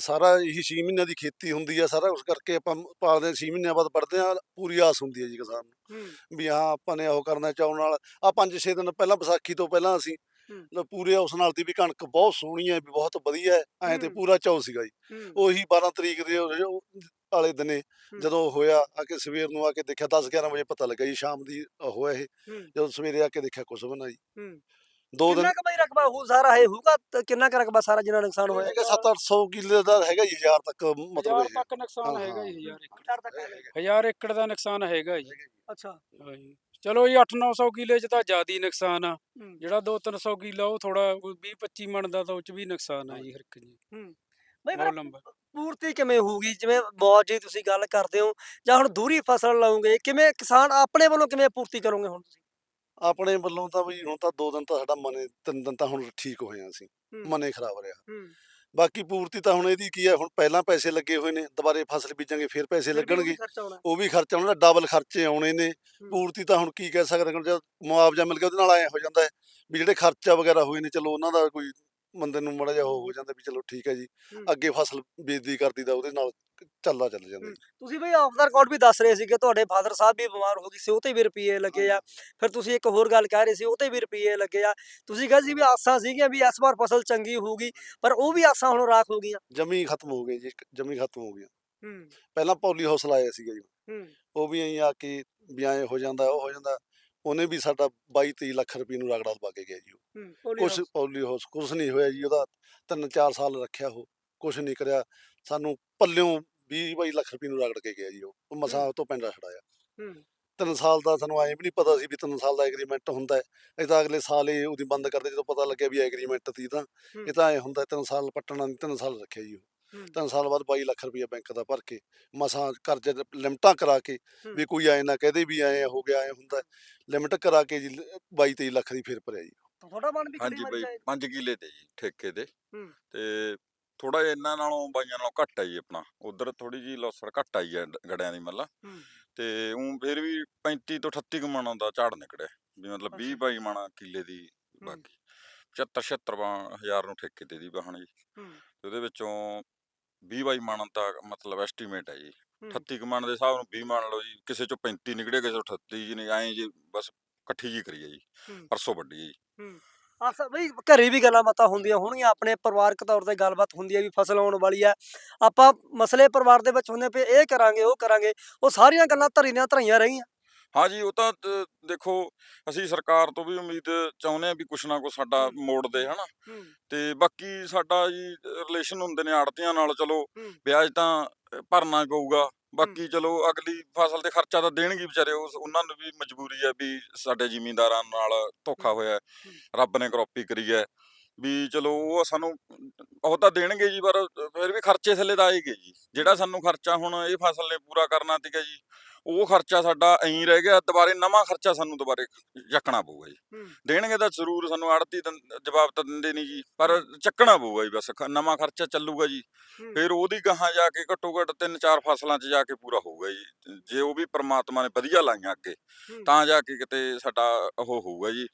ਸਾਰਾ ਇਹੀ 6 ਮਹੀਨਿਆਂ ਦੀ ਖੇਤੀ ਹੁੰਦੀ ਹੈ ਸਾਰਾ ਕੁਝ ਕਰਕੇ ਆਪਾਂ ਪਾਲਦੇ 6 ਮਹੀਨਿਆਂ ਬਾਅਦ ਪੜਦੇ ਆ ਪੂਰੀ ਆਸ ਹੁੰਦੀ ਹੈ ਜੀ ਕਿਸਾਨ ਨੂੰ ਵੀ ਹਾਂ ਆਪਾਂ ਨੇ ਉਹ ਕਰਨਾ ਚਾਉਣ ਨਾਲ। ਆ 5-6 ਦਿਨ ਪਹਿਲਾਂ ਵਿਸਾਖੀ ਤੋਂ ਪਹਿਲਾਂ ਅਸੀਂ ਪੂਰੇ ਉਸ ਨਾਲ ਦੀ ਵੀ ਕਣਕ ਬਹੁਤ ਸੋਹਣੀ ਹੈ ਵੀ ਬਹੁਤ ਵਧੀਆ ਹੈ ਐਂ ਤੇ। ਪੂਰਾ ਚਾਉ ਸੀਗਾ ਜੀ। ਉਹੀ 12 ਤਰੀਕ ਦੇ ਵਾਲੇ ਦਿਨੇ ਜਦੋਂ ਹੋਇਆ ਆ ਕੇ ਸਵੇਰ ਨੂੰ ਆ ਕੇ ਦੇਖਿਆ 10-11 ਵਜੇ ਪਤਾ ਲੱਗਾ ਜੀ ਸ਼ਾਮ ਦੀ ਹੋਇਆ ਇਹ। ਜਦੋਂ ਸਵੇਰੇ ਆ ਕੇ ਦੇਖਿਆ ਵੀ ਨਾ ਜੀ। ਦੋ ਦਿਨ ਕਿੰਨਾ ਕੁ ਬਾਈ ਰਕਬਾ ਹੋ ਸਾਰਾ ਇਹ ਹੋਊਗਾ ਕਿੰਨਾ ਕੁ ਰਕਬਾ ਸਾਰਾ ਜਿੰਨਾ ਨੁਕਸਾਨ ਹੋਇਆ? ਹੈਗਾ 7-800 ਕਿੱਲੇ ਦਾ ਹੈਗਾ ਜੀ ਹਜ਼ਾਰ ਤੱਕ ਮਤਲਬ ਹਜ਼ਾਰ ਤੱਕ ਨੁਕਸਾਨ ਹਾਂ, ਹੈਗਾ ਹਾਂ। ਜੀ 1000 ਏਕੜ। ਹਜ਼ਾਰ ਤੱਕ ਹੈਗਾ। ਹਜ਼ਾਰ ਏਕੜ ਦਾ ਨੁਕਸਾਨ ਹੈਗਾ ਜੀ। ਅੱਛਾ। ਹਾਂ ਜੀ। ਚਲੋ ਜੀ 8-900 ਕਿੱਲੇ ਚ ਤਾਂ ਜ਼ਿਆਦਾ ਹੀ ਨੁਕਸਾਨ ਆ। ਹੂੰ। ਜਿਹੜਾ 2-300 ਕਿੱਲਾ ਉਹ ਥੋੜਾ 20-25 ਮਣ ਦਾ ਤਾਂ ਉਹ ਚ ਵੀ ਨੁਕਸਾਨ ਆ ਜੀ ਹਰ ਇੱਕ ਜੀ। ਬਾਈ ਬਹੁਤ ਫਿਰ ਲੰਬਾ। ਪੂਰਤੀ ਕਿਵੇਂ ਹੋਊਗੀ? ਜਿਵੇਂ ਬਹੁਤ ਜੀ ਤੁਸੀਂ ਗੱਲ ਕਰਦੇ ਹੋ ਜਾਂ ਹੁਣ ਦੂਰੀ ਫਸਲ ਲਾਉਂਗੇ ਕਿਵੇਂ ਕਿਸਾਨ ਆਪਣੇ ਵੱਲੋਂ ਕਿਵੇਂ ਪੂਰਤੀ ਕਰੋਗੇ ਹੁਣ ਤੁਸੀਂ? ਆਪਣੇ ਵੱਲੋਂ ਤਾਂ ਵੀ ਹੁਣ ਤਾਂ ਦੋ ਦਿਨ ਤਾਂ ਸਾਡਾ ਮਨੇ ਤਿੰਨ ਦਿਨ ਤਾਂ ਹੁਣ ਠੀਕ ਹੋਏ ਆ ਅਸੀਂ। ਮਨੇ ਖਰਾਬ ਰਿਹਾ। ਬਾਕੀ ਪੂਰਤੀ ਤਾਂ ਹੁਣ ਇਹਦੀ ਕੀ ਹੈ ਹੁਣ ਪਹਿਲਾਂ ਪੈਸੇ ਲੱਗੇ ਹੋਏ ਨੇ ਦੁਬਾਰੇ ਫਸਲ ਬੀਜਾਂਗੇ ਫਿਰ ਪੈਸੇ ਲੱਗਣਗੇ। ਉਹ ਵੀ ਖਰਚਾ ਉਹਨਾਂ ਦਾ ਡਬਲ ਖਰਚੇ ਆਉਣੇ ਨੇ। ਪੂਰਤੀ ਤਾਂ ਹੁਣ ਕੀ ਕਹਿ ਸਕਦੇ ਹਾਂ ਜਦ ਮੁਆਵਜ਼ਾ ਮਿਲ ਗਿਆ ਉਹਦੇ ਨਾਲ ਐ ਹੋ ਜਾਂਦਾ ਹੈ ਵੀ ਜਿਹੜੇ ਖਰਚਾ ਵਗੈਰਾ ਹੋਏ ਨੇ ਚਲੋ ਉਹਨਾਂ ਦਾ ਕੋਈ ਬੰਦੇ ਨੂੰ ਮੜਾ ਉਹ ਹੋ ਜਾਂਦਾ ਵੀ ਚਲੋ ਠੀਕ ਹੈ ਜੀ ਹੂੰ। ਅੱਗੇ ਫਸਲ ਬੀਜਦੀ ਕਰਦੀ ਦਾ ਉਹਦੇ ਨਾਲ ਚੱਲਦਾ ਚੱਲ ਜਾਂਦਾ ਜੀ। ਤੁਸੀਂ ਬਈ ਆਫ ਦਾ ਰਿਕਾਰਡ ਵੀ ਦੱਸ ਰਹੇ ਸੀ ਕਿ ਤੁਹਾਡੇ ਫਾਦਰ ਸਾਹਿਬ ਵੀ ਬਿਮਾਰ ਹੋ ਗਏ ਸੀ ਉਹ ਤੇ ਵੀ ਰੁਪਏ ਲੱਗੇ ਆ। ਫਿਰ ਤੁਸੀਂ ਇੱਕ ਹੋਰ ਗੱਲ ਕਹਿ ਰਹੇ ਸੀ ਉਹ ਤੇ ਵੀ ਰੁਪਏ ਲੱਗੇ ਆ। ਤੁਸੀਂ ਕਹਿੰਦੇ ਸੀ ਵੀ ਆਸਾਂ ਸੀਗੀਆਂ ਵੀ ਇਸ ਵਾਰ ਫਸਲ ਚੰਗੀ ਹੋਊਗੀ ਪਰ ਉਹ ਵੀ ਆਸਾਂ ਹੁਣ ਰਾਖ ਹੋ ਗਈਆਂ। ਜਮੀ ਖਤਮ ਹੋ ਗਈ ਜੀ ਜਮੀ ਖਤਮ ਹੋ ਗਈ ਹੂੰ। ਪਹਿਲਾਂ ਪੌਲੀ ਹਾਊਸ ਲਾਇਆ ਸੀਗਾ ਜੀ। ਹੂੰ। ਉਹ ਵੀ ਐਂ ਆ ਕੇ ਵੀ ਐਂ ਹੋ ਜਾਂਦਾ ਉਹ ਹੋ ਜਾਂਦਾ। ਉਹਨੇ ਵੀ ਸਾਡਾ 22 23 ਲੱਖ ਰੁਪਏ ਨੂੰ ਰਗੜਾ ਦਵਾ ਕੇ ਗਿਆ ਜੀ ਉਹ। ਕੁਛ। ਪੌਲੀ ਹਾਊਸ ਕੁਛ ਨਹੀਂ ਹੋਇਆ ਜੀ ਉਹਦਾ। ਤਿੰਨ ਚਾਰ ਸਾਲ ਰੱਖਿਆ ਉਹ ਕੁਛ ਨਹੀਂ ਕਰਿਆ। ਸਾਨੂੰ ਪੱਲਿਓਂ 20 22 ਲੱਖ ਰੁਪਏ ਨੂੰ ਰਗੜ ਕੇ ਗਿਆ ਜੀ ਉਹ। ਮਸਾਂ ਤੋਂ ਪਿੰਡਾ ਛੜਾਇਆ ਹੂੰ। ਤਿੰਨ ਸਾਲ ਦਾ ਸਾਨੂੰ ਐਂ ਵੀ ਨਹੀਂ ਪਤਾ ਸੀ ਵੀ ਤਿੰਨ ਸਾਲ ਦਾ ਐਗਰੀਮੈਂਟ ਹੁੰਦਾ ਹੈ। ਇਹ ਤਾਂ ਅਗਲੇ ਸਾਲ ਹੀ ਉਹਦੀ ਬੰਦ ਕਰਦੇ ਜਦੋਂ ਪਤਾ ਲੱਗਿਆ ਵੀ ਐਗਰੀਮੈਂਟ ਸੀ ਤਾਂ। ਇਹ ਤਾਂ ਐ ਹੁੰਦਾ ਤਿੰਨ ਸਾਲ ਪੱਟਣਾ ਨਹੀਂ ਤਿੰਨ ਸਾਲ ਰੱਖਿਆ ਜੀ ਉਹ। ਤਿੰਨ ਸਾਲ ਬਾਅਦ 22 ਲੱਖ ਰੁਪਏ ਬੈਂਕ ਦਾ ਭਰ ਕੇ ਮਸਾਂ ਕਰਜ਼ੇ ਦੇ ਲਿਮਟਾਂ ਕਰਾ ਕੇ। ਵੀ ਕੋਈ ਐ ਨਾ ਕਹਦੇ ਵੀ ਐ ਹੋ ਗਿਆ ਐ ਹੁੰਦਾ। ਲਿਮਟ ਕਰਾ ਕੇ ਜੀ 22 23 ਲੱਖ ਦੀ ਫੇਰ ਭਰਿਆ ਜੀ। ਤੁਹਾਡਾ ਮਨ ਵੀ ਹਾਂਜੀ ਬਈ ਮਾਰੀ 5 ਕਿੱਲੇ ਤੇ ਜੀ ਠੇਕੇ ਤੇ। ਹੂੰ। ਤੇ ਥੋੜਾ ਜਿਹਾ ਇਹਨਾਂ ਨਾਲੋਂ ਬਾਈਆਂ ਨਾਲੋਂ ਘੱਟ ਆ ਜੀ ਆਪਣਾ। ਉਧਰ ਥੋੜੀ ਜੀ ਲੌਸਰ ਘੱਟ ਆਈ ਹੈ ਗੜਿਆਂ ਦੀ ਮੱਲਾ। ਤੇ ਉਹ ਫਿਰ ਵੀ 35 ਤੋਂ 38 ਕੁ ਮਣਾਂ ਦਾ ਝਾੜ ਨਿਕੜਿਆ। ਵੀ ਮਤਲਬ 20 ਅੱਛਾ। ਬਾਈ ਮਣਾ ਕਿੱਲੇ ਦੀ ਬਾਕੀ। 75 76 ਹਜ਼ਾਰ ਨੂੰ ਠੇਕੇ ਤੇ ਦੀ ਬਾਹਣ ਜੀ। ਤੇ ਉਹਦੇ ਵਿੱਚੋਂ 20 ਬਾਈ ਮਣ ਦਾ ਮਤਲਬ ਐਸਟੀਮੇਟ ਹੈ ਜੀ। ਹੂੰ। 38 ਕੁ ਮਣ ਦੇ ਹਿਸਾਬ ਨੂੰ 20 ਮੰਨ ਲਓ ਜੀ ਕਿਸੇ ਚੋਂ 35 ਨਿਕੜੇ ਕਿਸੇ ਚੋਂ 38 ਜੀ ਨਹੀਂ ਐਂ ਜੀ ਬਸ ਇਕੱਠੀ ਜੀ ਕਰੀ ਹੈ। ਜੀ। ਪਰਸੋਂ ਵੱਡੀ ਹੈ ਜੀ। ਆਸਾ ਬਈ ਘਰੇ ਵੀ ਗੱਲਾਂ ਬਾਤਾਂ ਹੁੰਦੀਆਂ ਹੋਣਗੀਆਂ ਆਪਣੇ ਪਰਿਵਾਰਕ ਤੌਰ ਤੇ ਗੱਲਬਾਤ ਹੁੰਦੀ ਹੈ ਵੀ ਫਸਲ ਆਉਣ ਵਾਲੀ ਹੈ। ਆਪਾਂ ਮਸਲੇ ਪਰਿਵਾਰ ਦੇ ਵਿੱਚ ਹੁੰਦੇ ਪਏ ਇਹ ਕਰਾਂਗੇ ਉਹ ਕਰਾਂਗੇ ਉਹ ਸਾਰੀਆਂ ਗੱਲਾਂ ਧਰੀ ਦੀਆਂ ਧਰੀਆਂ ਰਹੀਆਂ। ਹਾਂਜੀ ਉਹ ਤਾਂ ਦੇਖੋ ਅਸੀਂ ਸਰਕਾਰ ਤੋਂ ਵੀ ਉਮੀਦ ਚਾਹੁੰਦੇ ਆ ਵੀ ਕੁਛ ਨਾ ਕੁਛ ਸਾਡਾ ਹੂੰ। ਮੋੜ ਦੇ ਹਨਾ। ਤੇ ਬਾਕੀ ਸਾਡਾ ਜੀ ਰਿਲੇਸ਼ਨ ਹੁੰਦੇ ਨੇ ਆੜਤੀਆਂ ਨਾਲ ਚਲੋ ਹੂੰ। ਵਿਆਜ ਤਾਂ ਅ, ਭਰਨਾ ਪਊਗਾ। ਬਾਕੀ ਚਲੋ ਅਗਲੀ ਫਸਲ ਤੇ ਖਰਚਾ ਤਾਂ ਦੇਣਗੇ ਵਿਚਾਰੇ ਉਸ ਉਹਨਾਂ ਨੂੰ ਵੀ ਮਜਬੂਰੀ ਹੈ ਵੀ ਸਾਡੇ ਜ਼ਿਮੀਂਦਾਰਾਂ ਨਾਲ ਧੋਖਾ ਹੋਇਆ ਹੈ। ਰੱਬ ਨੇ ਕਰੋਪੀ ਕਰੀ ਹੈ। ਵੀ ਚਲੋ ਉਹ ਸਾਨੂੰ ਉਹ ਤਾਂ ਦੇਣਗੇ ਜੀ ਪਰ ਫਿਰ ਵੀ ਖਰਚੇ ਥੱਲੇ ਤਾਂ ਆਏਗੇ ਜੀ। ਜਿਹੜਾ ਸਾਨੂੰ ਖਰਚਾ ਹੁਣ ਇਹ ਫਸਲ ਨੇ ਪੂਰਾ ਕਰਨਾ ਸੀਗਾ ਜੀ ਉਹ ਖਰਚਾ ਸਾਡਾ ਐਂ ਰਹਿ ਗਿਆ ਦੁਬਾਰੇ ਨਵਾਂ ਖਰਚਾ ਸਾਨੂੰ ਦੁਬਾਰੇ ਚੱਕਣਾ ਪਊਗਾ ਜੀ। ਦੇਣਗੇ ਤਾਂ ਜ਼ਰੂਰ ਸਾਨੂੰ ਆੜਤੀ ਜਵਾਬ ਤਾਂ ਦਿੰਦੇ ਨਹੀਂ ਜੀ ਪਰ ਚੱਕਣਾ ਪਊਗਾ ਜੀ ਬਸ ਨਵਾਂ ਖਰਚਾ ਚੱਲੂਗਾ ਜੀ। ਫਿਰ ਉਹਦੀ ਗਾਹਾਂ ਜਾ ਕੇ ਘੱਟੋ ਘੱਟ ਤਿੰਨ ਚਾਰ ਫਸਲਾਂ 'ਚ ਜਾ ਕੇ ਪੂਰਾ ਹੋਊਗਾ ਜੀ ਜੇ ਉਹ ਵੀ ਪ੍ਰਮਾਤਮਾ ਨੇ ਵਧੀਆ ਲਾਈਆਂ ਅੱਗੇ। ਤਾਂ ਜਾ ਕੇ ਕਿਤੇ ਸਾਡਾ ਉਹ ਹੋਊਗਾ ਜੀ।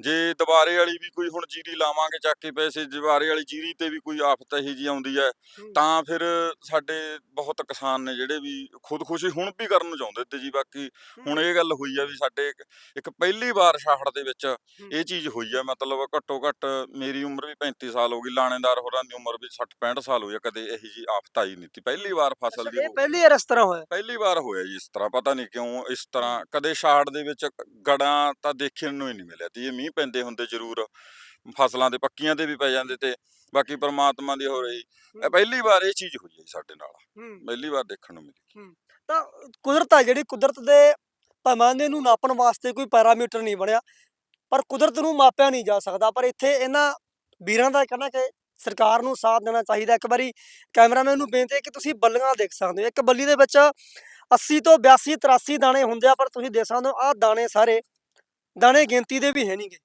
ਜੇ ਦੁਬਾਰੇ ਵਾਲੀ ਵੀ ਕੋਈ ਹੁਣ ਜੀਰੀ ਲਾਵਾਂਗੇ ਚੱਕ ਕੇ ਪੈਸੇ ਦੁਬਾਰੇ ਵਾਲੀ ਜੀਰੀ ਤੇ ਵੀ ਕੋਈ ਆਫਤ ਇਹੀ ਜੀ ਆਉਂਦੀ ਹੈ ਹੂੰ। ਤਾਂ ਫਿਰ ਸਾਡੇ ਬਹੁਤ ਕਿਸਾਨ ਨੇ ਜਿਹੜੇ ਵੀ ਖੁਦਕੁਸ਼ੀ ਹੁਣ ਵੀ ਕਰਨ ਨੂੰ ਚਾਹੁੰਦੇ ਤੇ ਜੀ ਬਾਕੀ ਹੁਣ ਇਹ ਗੱਲ ਹੋਈ ਆ ਵੀ ਸਾਡੇ ਇੱਕ- ਇੱਕ ਪਹਿਲੀ ਵਾਰ ਛਾਹੜ ਦੇ ਵਿੱਚ ਇਹ ਚੀਜ਼ ਹੋਈ ਆ ਮਤਲਬ ਘੱਟੋ ਘੱਟ ਮੇਰੀ ਉਮਰ ਵੀ 35 ਸਾਲ ਹੋ ਗਈ ਲਾਣੇਦਾਰ ਹੋਰਾਂ ਦੀ ਉਮਰ ਵੀ 60 65 ਸਾਲ ਹੋਈ ਆ ਕਦੇ ਇਹੀ ਜੀ ਆਫਤ ਆਈ ਨਹੀਂ ਤੀ ਪਹਿਲੀ ਵਾਰ ਫਸਲ ਦੀ ਇਹ ਪਹਿਲੀ ਵਾਰ ਇਸ ਤਰ੍ਹਾਂ ਹੋਇਆ? ਪਹਿਲੀ ਵਾਰ ਹੋਇਆ ਜੀ ਇਸ ਤਰ੍ਹਾਂ ਪਤਾ ਨਹੀਂ ਕਿਉਂ ਇਸ ਤਰ੍ਹਾਂ ਕਦੇ ਛਾੜ ਦੇ ਵਿੱਚ ਗੜਾਂ ਤਾਂ ਦੇਖਣ ਨੂੰ ਹੀ ਨਹੀਂ ਮਿਲਿਆ ਤੀ ਇਹ ਮੀਂਹ ਪੈਂਦੇ ਹੁੰਦੇ ਜ਼ਰੂਰ ਫਸਲਾਂ ਦੇ ਪੱਕੀਆਂ ਤੇ ਵੀ ਪੈ ਜਾਂਦੇ ਤੇ ਬਾਕੀ ਪ੍ਰਮਾਤਮਾ ਦੀ ਹੋ ਰਹੀ ਇਹ। ਪਹਿਲੀ ਵਾਰ ਇਹ ਚੀਜ਼ ਹੋਈ ਹੈ ਜੀ ਸਾਡੇ ਨਾਲ ਪਹਿਲੀ ਵਾਰ ਦੇਖਣ ਨੂੰ ਮਿਲੀ। ਤਾਂ ਕੁਦਰਤ ਆ ਜਿਹੜੀ, ਕੁਦਰਤ ਦੇ ਪੈਮਾਨੇ ਨੂੰ ਨਾਪਣ ਵਾਸਤੇ ਕੋਈ ਪੈਰਾਮੀਟਰ ਨਹੀਂ ਬਣਿਆ। ਪਰ ਕੁਦਰਤ ਨੂੰ ਮਾਪਿਆ ਨਹੀਂ ਜਾ ਸਕਦਾ। ਪਰ ਇੱਥੇ ਇਹਨਾਂ ਵੀਰਾਂ ਦਾ ਕਹਿਣਾ ਕਿ ਸਰਕਾਰ ਨੂੰ ਸਾਥ ਦੇਣਾ ਚਾਹੀਦਾ। ਇੱਕ ਵਾਰੀ ਕੈਮਰਾਮੈਨ ਨੂੰ ਬੇਨਤੀ ਹੈ ਕਿ ਤੁਸੀਂ ਬੱਲੀਆਂ ਦੇਖ ਸਕਦੇ ਹੋ। ਇੱਕ ਬੱਲੀ ਦੇ ਵਿੱਚ 80 ਤੋਂ 82 83 ਦਾਣੇ ਹੁੰਦੇ ਆ, ਪਰ ਤੁਸੀਂ ਦੇਖ ਸਕਦੇ ਹੋ, ਆਹ ਦਾਣੇ ਸਾਰੇ, ਦਾਣੇ ਗਿਣਤੀ ਦੇ ਵੀ ਹੈ ਨਹੀਂਗੇ